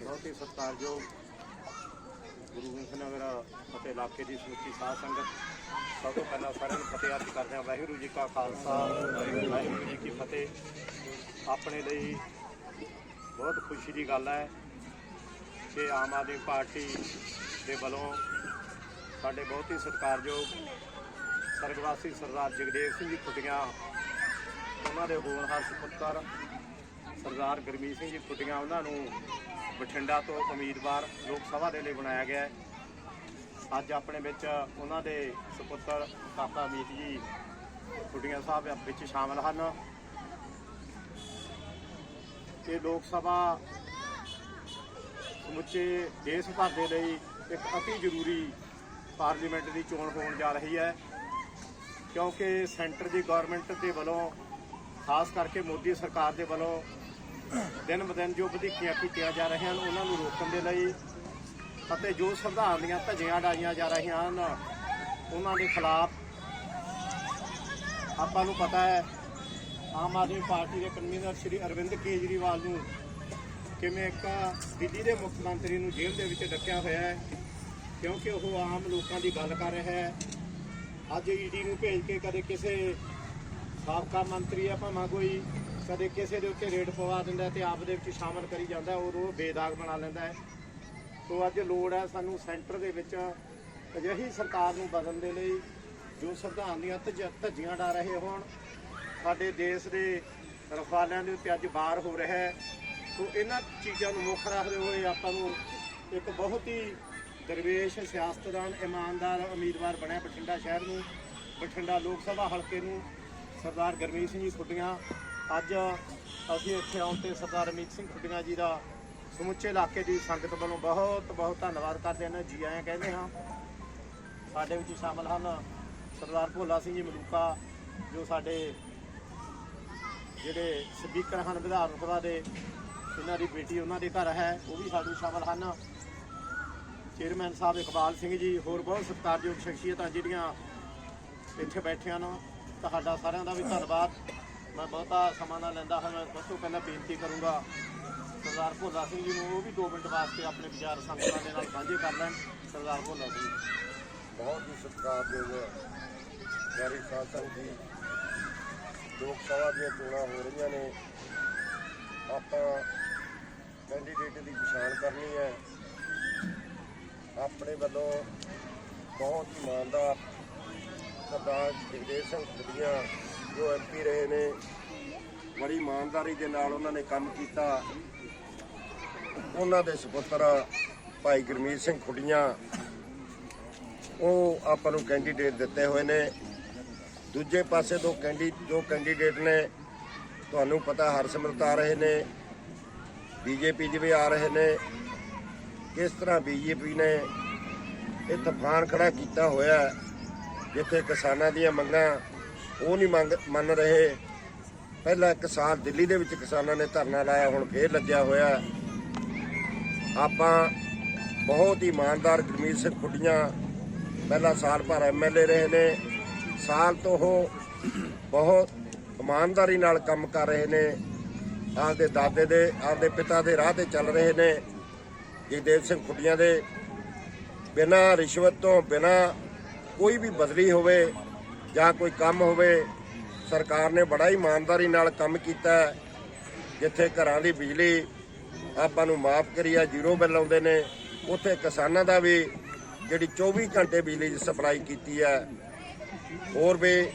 ਬਹੁਤ ਹੀ ਸਤਿਕਾਰਯੋਗ ਗੁਰੂ ਗੋਬਿੰਦ ਨਗਰ ਫਤਿਹ ਇਲਾਕੇ ਦੀ ਸਮੁੱਚੀ ਸਾਧ ਸੰਗਤ, ਸਭ ਤੋਂ ਪਹਿਲਾਂ ਸਾਰਿਆਂ ਨੂੰ ਫਤਿਹ ਅਰਜ਼ ਕਰਦੇ ਹਾਂ। ਵਾਹਿਗੁਰੂ ਜੀ ਕਾ ਖਾਲਸਾ, ਵਾਹਿਗੁਰੂ ਜੀ ਕੀ ਫਤਿਹ। ਆਪਣੇ ਲਈ ਬਹੁਤ ਖੁਸ਼ੀ ਦੀ ਗੱਲ ਹੈ ਕਿ ਆਮ ਆਦਮੀ ਪਾਰਟੀ ਦੇ ਵੱਲੋਂ ਸਾਡੇ ਬਹੁਤ ਹੀ ਸਤਿਕਾਰਯੋਗ ਸਰਗਵਾਸੀ ਸਰਦਾਰ ਜਗਦੇਵ ਸਿੰਘ ਜੀ ਕੁੱਟੀਆਂ ਉਹਨਾਂ ਦੇ ਹੋਣਹਾਰ ਸੁਪੁੱਤਰ ਸਰਦਾਰ ਗਰਮੀਤ ਸਿੰਘ ਜੀ ਕੁੱਟੀਆਂ ਉਹਨਾਂ ਨੂੰ ਬਠਿੰਡਾ ਤੋਂ ਉਮੀਦਵਾਰ ਲੋਕ ਸਭਾ ਦੇ ਲਈ ਬਣਾਇਆ ਗਿਆ ਹੈ। ਅੱਜ ਆਪਣੇ ਵਿੱਚ ਉਹਨਾਂ ਦੇ ਸੁਪੁੱਤਰ ਕਾਕਾ ਮੀਤ ਜੀ ਕੁੱਟੀਆਂ ਸਾਹਿਬ ਵਿੱਚ ਸ਼ਾਮਲ ਹਨ। ਇਹ ਲੋਕ ਸਭਾ ਸਮੁੱਚੇ ਦੇਸ਼ ਭਰ ਦੇ ਲਈ ਇੱਕ ਅਤੀ ਜ਼ਰੂਰੀ ਪਾਰਲੀਮੈਂਟ ਦੀ ਚੋਣ ਹੋਣ ਜਾ ਰਹੀ ਹੈ। ਕਿਉਂਕਿ ਸੈਂਟਰ ਦੀ ਗਵਰਨਮੈਂਟ ਦੇ ਵੱਲੋਂ, ਖਾਸ ਕਰਕੇ ਮੋਦੀ ਸਰਕਾਰ ਦੇ ਵੱਲੋਂ ਦਿਨ ਬਦਨ ਜੋ ਵਧੀਕੀਆਂ ਕੀਤੀਆਂ ਜਾ ਰਹੀਆਂ ਹਨ, ਉਹਨਾਂ ਨੂੰ ਰੋਕਣ ਦੇ ਲਈ ਅਤੇ ਜੋ ਸੰਵਿਧਾਨ ਦੀਆਂ ਧੱਜੀਆਂ ਡਾਈਆਂ ਜਾ ਰਹੀਆਂ ਹਨ, ਉਹਨਾਂ ਦੇ ਖਿਲਾਫ ਆਪਾਂ ਨੂੰ ਪਤਾ ਹੈ, ਆਮ ਆਦਮੀ ਪਾਰਟੀ ਦੇ ਕਨਵੀਨਰ ਸ਼੍ਰੀ ਅਰਵਿੰਦ ਕੇਜਰੀਵਾਲ ਨੂੰ ਕਿਵੇਂ ਇੱਕ ਦਿੱਲੀ ਦੇ ਮੁੱਖ ਮੰਤਰੀ ਨੂੰ ਜੇਲ੍ਹ ਦੇ ਵਿੱਚ ਡੱਕਿਆ ਹੋਇਆ ਹੈ, ਕਿਉਂਕਿ ਉਹ ਆਮ ਲੋਕਾਂ ਦੀ ਗੱਲ ਕਰ ਰਿਹਾ ਹੈ। ਅੱਜ ਈਡੀ ਨੂੰ ਭੇਜ ਕੇ ਕਦੇ ਕਿਸੇ ਸਾਬਕਾ ਮੰਤਰੀ ਆ, ਭਾਵੇਂ ਕੋਈ ਕਦੇ ਕਿਸੇ ਦੇ ਉੱਤੇ ਰੇਡ ਪਵਾ ਦਿੰਦਾ ਹੈ ਤੇ ਆਪ ਦੇ ਵਿੱਚ ਸ਼ਾਮਲ ਕਰੀ ਜਾਂਦਾ ਹੈ ਔਰ ਉਹ ਬੇਦਾਗ ਬਣਾ ਲੈਂਦਾ ਹੈ। ਸੋ ਅੱਜ ਲੋੜ ਹੈ ਸਾਨੂੰ ਸੈਂਟਰ ਦੇ ਵਿੱਚ ਅਜਿਹੀ ਸਰਕਾਰ ਨੂੰ ਬਦਲਣ ਦੇ ਲਈ ਜੋ ਸੰਵਿਧਾਨ ਦੀਆਂ ਧੱਜ- ਧੱਜੀਆਂ ਡਾ ਰਹੇ ਹੋਣ। ਸਾਡੇ ਦੇਸ਼ ਦੇ ਰਖਵਾਲਿਆਂ ਦੇ ਉੱਤੇ ਅੱਜ ਬਾਰ ਹੋ ਰਿਹਾ ਹੈ। ਸੋ ਇਹਨਾਂ ਚੀਜ਼ਾਂ ਨੂੰ ਮੁੱਖ ਰੱਖਦੇ ਹੋਏ ਆਪਾਂ ਨੂੰ ਇੱਕ ਬਹੁਤ ਹੀ ਦਰਵੇਸ਼, ਸਿਆਸਤਦਾਨ, ਇਮਾਨਦਾਰ ਉਮੀਦਵਾਰ ਬਣਿਆ ਬਠਿੰਡਾ ਸ਼ਹਿਰ ਨੂੰ, ਬਠਿੰਡਾ ਲੋਕ ਸਭਾ ਹਲਕੇ ਨੂੰ ਸਰਦਾਰ ਗਰਮੀਤ ਸਿੰਘ ਜੀ ਖੁੱਡੀਆਂ ਅੱਜ ਅਸੀਂ ਇੱਥੇ ਆਉਣ ਤੇ ਸਰਦਾਰ ਅਮੀਤ ਸਿੰਘ ਖੁੱਡੀਆਂ ਜੀ ਦਾ ਸਮੁੱਚੇ ਇਲਾਕੇ ਦੀ ਸੰਗਤ ਵੱਲੋਂ ਬਹੁਤ ਬਹੁਤ ਧੰਨਵਾਦ ਕਰਦੇ ਹਾਂ, ਜੀ ਆਇਆਂ ਕਹਿੰਦੇ ਹਾਂ। ਸਾਡੇ ਵਿੱਚ ਸ਼ਾਮਲ ਹਨ ਸਰਦਾਰ ਭੋਲਾ ਸਿੰਘ ਜੀ ਮਲੂਕਾ, ਜੋ ਸਾਡੇ ਜਿਹੜੇ ਸਪੀਕਰ ਹਨ ਵਿਧਾਨ ਸਭਾ ਦੇ, ਇਹਨਾਂ ਦੀ ਬੇਟੀ ਉਹਨਾਂ ਦੇ ਘਰ ਹੈ, ਉਹ ਵੀ ਸਾਡੇ ਸ਼ਾਮਲ ਹਨ। ਚੇਅਰਮੈਨ ਸਾਹਿਬ ਇਕਬਾਲ ਸਿੰਘ ਜੀ, ਹੋਰ ਬਹੁਤ ਸਤਿਕਾਰਯੋਗ ਸ਼ਖਸੀਅਤਾਂ ਜਿਹੜੀਆਂ ਇੱਥੇ ਬੈਠੀਆਂ ਹਨ ਤੁਹਾਡਾ ਸਾਰਿਆਂ ਦਾ ਵੀ ਧੰਨਵਾਦ। ਮੈਂ ਬਹੁਤਾ ਸਮਾਂ ਨਾ ਲੈਂਦਾ ਹਾਂ ਮੈਂ ਸਭ ਤੋਂ ਪਹਿਲਾਂ ਬੇਨਤੀ ਕਰੂੰਗਾ ਸਰਦਾਰ ਭੋਲਾ ਸਿੰਘ ਜੀ ਨੂੰ, ਉਹ ਵੀ 2 ਮਿੰਟ ਵਾਸਤੇ ਆਪਣੇ ਵਿਚਾਰ ਸੰਗਤਾਂ ਦੇ ਨਾਲ ਸਾਂਝੇ ਕਰ ਲੈਣ, ਸਰਦਾਰ ਭੋਲਾ ਸਿੰਘ ਬਹੁਤ ਹੀ ਸਤਿਕਾਰਯੋਗ ਪਿਆਰੀ ਸਾਹਿਬ ਸੰਗਤ ਜੀ। ਲੋਕ ਸਭਾ ਦੀਆਂ ਚੋਣਾਂ ਹੋ ਰਹੀਆਂ ਨੇ। ਆਪਾਂ ਕੈਂਡੀਡੇਟ ਦੀ ਪਛਾਣ ਕਰਨੀ ਹੈ। ਆਪਣੇ ਵੱਲੋਂ ਬਹੁਤ ਇਮਾਨਦਾਰ ਸਰਦਾਰ ਜਗਦੇਵ ਸਿੰਘ ਖੁੱਡੀਆਂ ਜੋ ਐਮਪੀ ਰਹੇ ਨੇ, ਬੜੀ ਇਮਾਨਦਾਰੀ ਦੇ ਨਾਲ ਉਹਨਾਂ ਨੇ ਕੰਮ ਕੀਤਾ। ਉਹਨਾਂ ਦੇ ਸੁਪੁੱਤਰ ਭਾਈ ਗੁਰਮੀਤ ਸਿੰਘ ਖੁੱਡੀਆਂ, ਉਹ ਆਪਾਂ ਨੂੰ ਕੈਂਡੀਡੇਟ ਦਿੱਤੇ ਹੋਏ ਨੇ। ਦੂਜੇ ਪਾਸੇ ਦੋ ਕੈਂਡੀ ਜੋ ਕੈਂਡੀਡੇਟ ਨੇ, ਤੁਹਾਨੂੰ ਪਤਾ ਹਰਸਿਮਰਤ ਆ ਰਹੇ ਨੇ, ਬੀਜੇਪੀ ਦੇ ਵੀ ਆ ਰਹੇ ਨੇ। ਕਿਸ ਤਰ੍ਹਾਂ ਬੀਜੇਪੀ ਨੇ ਇਹ ਤੂਫਾਨ ਖੜਾ ਕੀਤਾ ਹੋਇਆ ਜਿੱਥੇ ਕਿਸਾਨਾਂ ਦੀਆਂ ਮੰਗਾਂ ਉਹ ਨਹੀਂ ਮੰਗ ਮੰਨ ਰਹੇ। ਪਹਿਲਾਂ ਇੱਕ ਸਾਲ ਦਿੱਲੀ ਦੇ ਵਿੱਚ ਕਿਸਾਨਾਂ ਨੇ ਧਰਨਾ ਲਾਇਆ, ਹੁਣ ਫੇਰ ਲੱਗਿਆ ਹੋਇਆ। ਆਪਾਂ ਬਹੁਤ ਹੀ ਇਮਾਨਦਾਰ ਗੁਰਮੀਤ ਸਿੰਘ ਖੁੱਡੀਆਂ ਪਹਿਲਾ ਸਾਲ ਭਰ ਐਮਐਲਏ ਰਹੇ ਨੇ। ਸਾਲ ਤੋਂ ਉਹ ਬਹੁਤ ਇਮਾਨਦਾਰੀ ਨਾਲ ਕੰਮ ਕਰ ਰਹੇ ਨੇ। ਆਪਦੇ ਦਾਦੇ ਦੇ, ਆਪਦੇ ਪਿਤਾ ਦੇ ਰਾਹ ਤੇ ਚੱਲ ਰਹੇ ਨੇ। ਜਗਦੇਵ ਸਿੰਘ ਖੁੱਡੀਆਂ ਦੇ ਬਿਨਾਂ ਰਿਸ਼ਵਤ ਤੋਂ ਬਿਨਾਂ ਕੋਈ ਵੀ ਬਦਲੀ ਹੋਵੇ ਜਾਂ ਕੋਈ ਕੰਮ ਹੋਵੇ, ਸਰਕਾਰ ਨੇ ਬੜਾ ਹੀ ਇਮਾਨਦਾਰੀ ਨਾਲ ਕੰਮ ਕੀਤਾ ਜਿੱਥੇ ਘਰਾਂ ਦੀ ਬਿਜਲੀ ਆਪਾਂ ਨੂੰ ਮਾਫ ਕਰੀ ਆ, ਜ਼ੀਰੋ ਬਿੱਲ ਆਉਂਦੇ ਨੇ, ਉੱਥੇ ਕਿਸਾਨਾਂ ਦਾ ਵੀ ਜਿਹੜੀ 24 ਘੰਟੇ ਬਿਜਲੀ ਦੀ ਸਪਲਾਈ ਕੀਤੀ ਹੈ। ਹੋਰ ਵੀ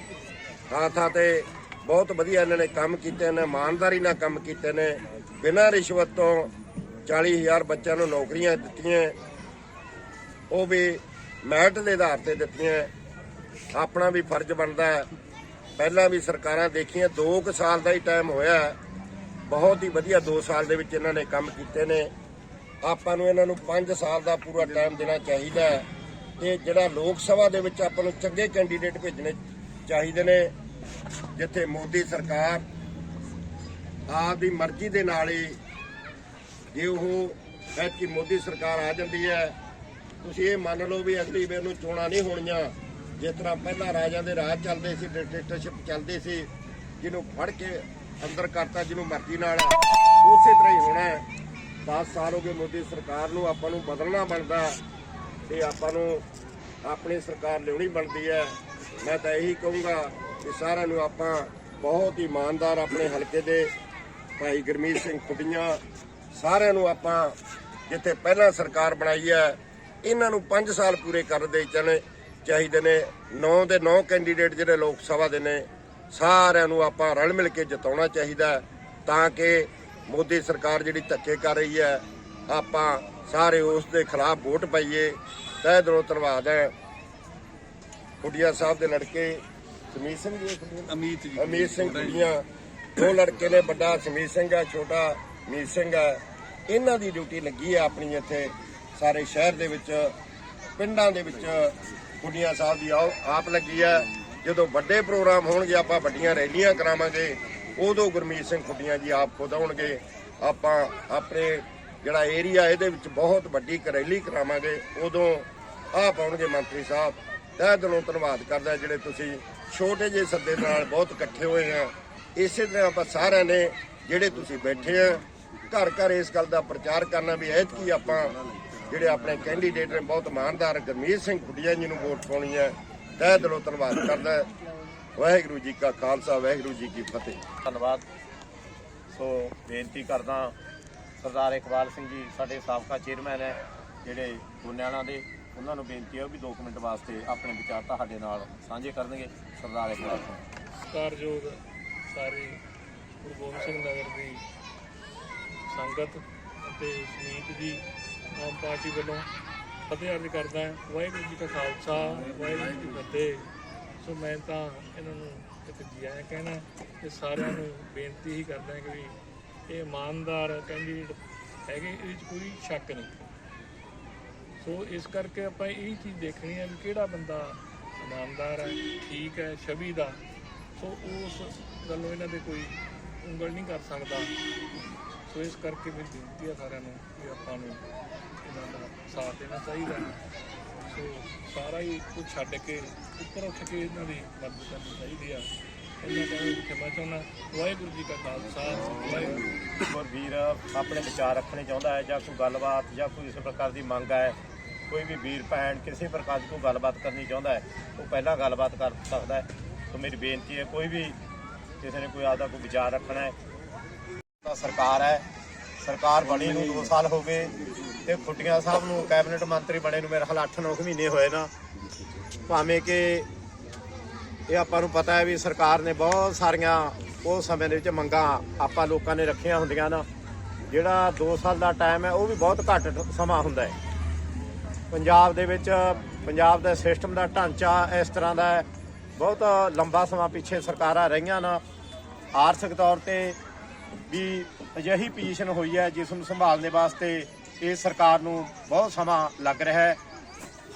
ਥਾਂ ਥਾਂ ਤੇ ਬਹੁਤ ਵਧੀਆ ਇਹਨਾਂ ਨੇ ਕੰਮ ਕੀਤੇ ਨੇ, ਇਮਾਨਦਾਰੀ ਨਾਲ ਕੰਮ ਕੀਤੇ ਨੇ। ਬਿਨਾਂ ਰਿਸ਼ਵਤ ਤੋਂ 40000 ਬੱਚਿਆਂ ਨੂੰ ਨੌਕਰੀਆਂ ਦਿੱਤੀਆਂ। ਉਹ ਵੀ ਮੈਰਿਟ ਦੇ ਆਧਾਰ ਤੇ ਦਿੱਤੀਆਂ। ਆਪਣਾ ਵੀ ਫਰਜ਼ ਬਣਦਾ ਹੈ। ਪਹਿਲਾਂ ਵੀ ਸਰਕਾਰਾਂ ਦੇਖੀਆਂ 2 ਕੁ ਸਾਲ ਦਾ ਹੀ ਟਾਈਮ ਹੋਇਆ ਬਹੁਤ ਹੀ ਵਧੀਆ 2 ਸਾਲ ਦੇ ਵਿੱਚ ਇਹਨਾਂ ਨੇ ਕੰਮ ਕੀਤੇ ਨੇ। ਆਪਾਂ ਨੂੰ ਇਹਨਾਂ ਨੂੰ 5 ਸਾਲ ਦਾ ਪੂਰਾ ਟਾਈਮ ਦੇਣਾ ਚਾਹੀਦਾ ਹੈ। ਤੇ ਜਿਹੜਾ ਲੋਕ ਸਭਾ ਦੇ ਵਿੱਚ ਆਪਾਂ ਨੂੰ ਚੰਗੇ ਕੈਂਡੀਡੇਟ ਭੇਜਣੇ ਚਾਹੀਦੇ ਨੇ, ਜਿੱਥੇ ਮੋਦੀ ਸਰਕਾਰ ਆਪ ਦੀ ਮਰਜ਼ੀ ਦੇ ਨਾਲ ਹੀ ਜੇ ਉਹ ਐਤਕੀ ਮੋਦੀ ਸਰਕਾਰ ਆ ਜਾਂਦੀ ਹੈ, ਤੁਸੀਂ ਇਹ ਮੰਨ ਲਓ ਵੀ ਅਗਲੀ ਵਾਰ ਨੂੰ ਚੋਣਾਂ ਨਹੀਂ ਹੋਣੀਆਂ। ਜਿਸ ਤਰ੍ਹਾਂ ਪਹਿਲਾਂ ਰਾਜਾਂ ਦੇ ਰਾਜ ਚੱਲਦੇ ਸੀ ਡਿਕਟੇਟਰਸ਼ਿਪ ਚੱਲਦੀ ਸੀ, ਜਿਹਨੂੰ ਫੜ ਕੇ ਅੰਦਰ ਕਰਤਾ ਜਿਹਨੂੰ ਮਰਜ਼ੀ ਨਾਲ। ਉਸੇ ਤਰ੍ਹਾਂ ਹੀ ਹੋਣਾ ਹੈ। 10 ਸਾਲ ਹੋ ਗਏ ਮੋਦੀ ਸਰਕਾਰ ਨੂੰ ਆਪਾਂ ਨੂੰ ਬਦਲਣਾ ਬਣਦਾ। ਤੇ ਆਪਾਂ ਨੂੰ ਆਪਣੀ ਸਰਕਾਰ ਲਿਆਉਣੀ ਬਣਦੀ ਹੈ। ਮੈਂ ਤਾਂ ਇਹੀ ਕਹੂੰਗਾ ਕਿ ਸਾਰਿਆਂ ਨੂੰ ਆਪਾਂ ਬਹੁਤ ਹੀ ਇਮਾਨਦਾਰ ਆਪਣੇ ਹਲਕੇ ਦੇ ਭਾਈ ਗੁਰਮੀਤ ਸਿੰਘ ਕੁਟੀਆਂ ਸਾਰਿਆਂ ਨੂੰ ਆਪਾਂ ਜਿੱਥੇ ਪਹਿਲਾਂ ਸਰਕਾਰ ਬਣਾਈ ਹੈ, ਇਹਨਾਂ ਨੂੰ 5 ਸਾਲ ਪੂਰੇ ਕਰ ਦੇ ਚਣੇ ਚਾਹੀਦੇ ਨੇ। 9 ਦੇ 9 ਕੈਂਡੀਡੇਟ ਜਿਹੜੇ ਲੋਕ ਸਭਾ ਦੇ ਨੇ ਸਾਰਿਆਂ ਨੂੰ ਆਪਾਂ ਰਲ ਮਿਲ ਕੇ ਜਿਤਾਉਣਾ ਚਾਹੀਦਾ ਤਾਂ ਕਿ ਮੋਦੀ ਸਰਕਾਰ ਜਿਹੜੀ ਧੱਕੇ ਕਰ ਰਹੀ ਹੈ ਆਪਾਂ ਸਾਰੇ ਉਸ ਦੇ ਖਿਲਾਫ ਵੋਟ ਪਾਈਏ। ਤਹਿ ਦਿਲੋਂ ਧੰਨਵਾਦ ਹੈ। ਕੁੜੀਆ ਸਾਹਿਬ ਦੇ ਲੜਕੇ ਸਮੀਤ ਸਿੰਘ ਜੀ? ਅਮੀਤ ਜੀ ਅਮੀਤ ਸਿੰਘ ਕੁੜੀਆਂ ਦੋ ਲੜਕੇ ਨੇ ਵੱਡਾ ਸਮੀਤ ਸਿੰਘ ਹੈ ਛੋਟਾ ਮੀਤ ਸਿੰਘ ਹੈ। ਇਹਨਾਂ ਦੀ ਡਿਊਟੀ ਲੱਗੀ ਹੈ ਆਪਣੀ ਇੱਥੇ ਸਾਰੇ ਸ਼ਹਿਰ ਦੇ ਵਿੱਚ ਪਿੰਡਾਂ ਦੇ ਵਿੱਚ। ਕੁੜੀਆਂ ਸਾਹਿਬ ਦੀ ਆਓ- ਆਪ ਲੱਗੀ ਹੈ ਜਦੋਂ ਵੱਡੇ ਪ੍ਰੋਗਰਾਮ ਹੋਣਗੇ, ਆਪਾਂ ਵੱਡੀਆਂ ਰੈਲੀਆਂ ਕਰਾਵਾਂਗੇ। ਉਦੋਂ ਗੁਰਮੀਤ ਸਿੰਘ ਖੁੱਡੀਆਂ ਜੀ ਆਪ ਖੁਦ ਆਉਣਗੇ। ਆਪਾਂ ਆਪਣੇ ਜਿਹੜਾ ਏਰੀਆ, ਇਹਦੇ ਵਿੱਚ ਬਹੁਤ ਵੱਡੀ ਇੱਕ ਰੈਲੀ ਕਰਾਵਾਂਗੇ। ਉਦੋਂ ਆਪ ਆਉਣਗੇ ਮੰਤਰੀ ਸਾਹਿਬ। ਤਹਿ ਦਿਲੋਂ ਧੰਨਵਾਦ ਕਰਦਾ ਜਿਹੜੇ ਤੁਸੀਂ ਛੋਟੇ ਜਿਹੇ ਸੱਦੇ ਨਾਲ ਬਹੁਤ ਇਕੱਠੇ ਹੋਏ ਆ। ਇਸੇ ਤਰ੍ਹਾਂ ਆਪਾਂ ਸਾਰਿਆਂ ਨੇ ਜਿਹੜੇ ਤੁਸੀਂ ਬੈਠੇ ਆ ਘਰ ਘਰ ਇਸ ਗੱਲ ਦਾ ਪ੍ਰਚਾਰ ਕਰਨਾ ਵੀ ਐਤਕੀ ਆਪਾਂ ਜਿਹੜੇ ਆਪਣੇ ਕੈਂਡੀਡੇਟ ਨੇ ਬਹੁਤ ਇਮਾਨਦਾਰ ਗੁਰਮੀਤ ਸਿੰਘ ਖੁੱਡੀਆਂ ਜੀ ਨੂੰ ਵੋਟ ਪਾਉਣੀ ਹੈ। ਤਹਿ ਦਿਲੋਂ ਧੰਨਵਾਦ ਕਰਦਾ ਵਾਹਿਗੁਰੂ ਜੀ ਕਾ ਖਾਲਸਾ ਵਾਹਿਗੁਰੂ ਜੀ ਕੀ ਫਤਿਹ। ਧੰਨਵਾਦ। ਸੋ ਬੇਨਤੀ ਕਰਦਾ ਸਰਦਾਰ ਇਕਬਾਲ ਸਿੰਘ ਜੀ ਸਾਡੇ ਸਾਬਕਾ ਚੇਅਰਮੈਨ ਹੈ ਜਿਹੜੇ ਗੁਨਿਆਣਾ ਦੇ ਉਹਨਾਂ ਨੂੰ ਬੇਨਤੀ ਹੈ ਉਹ ਵੀ 2 ਮਿੰਟ ਵਾਸਤੇ ਆਪਣੇ ਵਿਚਾਰ ਤੁਹਾਡੇ ਨਾਲ ਸਾਂਝੇ ਕਰਨਗੇ। ਸਰਦਾਰ ਇਕਬਾਲ ਸਿੰਘ। ਸਤਿਕਾਰਯੋਗ ਸਾਰੇ ਗੁਰੂ ਗੋਬਿੰਦ ਸਿੰਘ ਨਗਰ ਦੀ ਸੰਗਤ ਅਤੇ ਸਮੀਤ ਜੀ ਆਮ ਪਾਰਟੀ ਵੱਲੋਂ ਫਤਿਹ ਅਰਜ਼ ਕਰਦਾ ਹਾਂ। ਵਾਹਿਗੁਰੂ ਜੀ ਕਾ ਖਾਲਸਾ, ਵਾਹਿਗੁਰੂ ਜੀ ਕੀ ਫਤਿਹ। ਸੋ ਮੈਂ ਤਾਂ ਇਹਨਾਂ ਨੂੰ ਇੱਕ ਜੀ ਆਇਆਂ ਕਹਿਣਾ ਤੇ ਸਾਰਿਆਂ ਨੂੰ ਬੇਨਤੀ ਹੀ ਕਰਦਾ ਕਿ ਵੀ ਇਹ ਇਮਾਨਦਾਰ ਕੈਂਡੀਡੇਟ ਹੈਗੇ, ਇਹਦੇ ਵਿੱਚ ਕੋਈ ਸ਼ੱਕ ਨਹੀਂ। ਸੋ ਇਸ ਕਰਕੇ ਆਪਾਂ ਇਹ ਚੀਜ਼ ਦੇਖਣੀ ਹੈ ਵੀ ਕਿਹੜਾ ਬੰਦਾ ਇਮਾਨਦਾਰ ਹੈ, ਠੀਕ ਹੈ ਛਵੀ ਦਾ। ਸੋ ਉਸ ਗੱਲੋਂ ਇਹਨਾਂ ਦੇ ਕੋਈ ਉਂਗਲ ਨਹੀਂ ਕਰ ਸਕਦਾ। ਸੋ ਇਸ ਕਰਕੇ ਮੇਰੀ ਬੇਨਤੀ ਹੈ ਸਾਰਿਆਂ ਨੂੰ ਕਿ ਆਪਾਂ ਨੂੰ ਸਾਥ ਦੇਣਾ ਚਾਹੀਦਾ ਸੋ ਸਾਰਾ ਹੀ ਕੁਝ ਛੱਡ ਕੇ ਉੱਪਰ ਉੱਠ ਕੇ ਇਹਨਾਂ ਦੀ ਮਦਦ ਕਰਨੀ ਚਾਹੀਦੀ ਆ। ਇਹਨਾਂ ਕਹਿੰਦੇ ਕਿ ਚਾਹੁੰਦਾ, ਵਾਹਿਗੁਰੂ ਜੀ ਕਾ ਖਾਲਸਾ, ਵਾਹਿਗੁਰੂ। ਕੋਈ ਵੀਰ, ਆਪਣੇ ਵਿਚਾਰ ਰੱਖਣੇ ਚਾਹੁੰਦਾ ਹੈ ਜਾਂ ਕੋਈ ਗੱਲਬਾਤ ਜਾਂ ਕੋਈ ਇਸ ਪ੍ਰਕਾਰ ਦੀ ਮੰਗ ਹੈ? ਕੋਈ ਵੀ ਵੀਰ, ਭੈਣ, ਕਿਸੇ ਪ੍ਰਕਾਰ ਦੀ ਕੋਈ ਗੱਲਬਾਤ ਕਰਨੀ ਚਾਹੁੰਦਾ ਹੈ, ਉਹ ਪਹਿਲਾਂ ਗੱਲਬਾਤ ਕਰ ਸਕਦਾ ਹੈ। ਸੋ ਮੇਰੀ ਬੇਨਤੀ ਹੈ, ਕੋਈ ਵੀ ਕਿਸੇ ਨੇ ਕੋਈ ਆਪਦਾ ਕੋਈ ਵਿਚਾਰ ਰੱਖਣਾ ਹੈ, ਤਾਂ ਸਰਕਾਰ ਹੈ। ਸਰਕਾਰ ਬਣੀ ਨੂੰ 2 ਸਾਲ ਹੋ ਗਏ ਤੇ ਖੁੱਟੀਆਂ ਸਾਹਿਬ ਨੂੰ ਕੈਬਨਿਟ ਮੰਤਰੀ ਬਣੇ ਨੂੰ ਮੇਰੇ ਖਿਆਲ 8-9 ਮਹੀਨੇ ਹੋਏ ਨਾ। ਭਾਵੇਂ ਕਿ ਇਹ ਆਪਾਂ ਨੂੰ ਪਤਾ ਹੈ ਵੀ ਸਰਕਾਰ ਨੇ ਬਹੁਤ ਸਾਰੀਆਂ ਉਹ ਸਮੇਂ ਦੇ ਵਿੱਚ ਮੰਗਾਂ ਆਪਾਂ ਲੋਕਾਂ ਨੇ ਰੱਖੀਆਂ ਹੁੰਦੀਆਂ ਨਾ। ਜਿਹੜਾ 2 ਸਾਲ ਦਾ ਟਾਈਮ ਹੈ, ਉਹ ਵੀ ਬਹੁਤ ਘੱਟ ਸਮਾਂ ਹੁੰਦਾ ਹੈ। ਪੰਜਾਬ ਦੇ ਵਿੱਚ, ਪੰਜਾਬ ਦਾ ਸਿਸਟਮ ਦਾ ਢਾਂਚਾ ਇਸ ਤਰ੍ਹਾਂ ਦਾ ਹੈ। ਬਹੁਤ ਲੰਬਾ ਸਮਾਂ ਪਿੱਛੇ ਸਰਕਾਰਾਂ ਰਹੀਆਂ ਨਾ। ਆਰਥਿਕ ਤੌਰ ਤੇ ਵੀ ਅਜਿਹੀ ਪੋਜੀਸ਼ਨ ਹੋਈ ਹੈ, ਜਿਸ ਨੂੰ ਸੰਭਾਲਣ ਵਾਸਤੇ ਇਹ ਸਰਕਾਰ ਨੂੰ ਬਹੁਤ ਸਮਾਂ ਲੱਗ ਰਿਹਾ ਹੈ।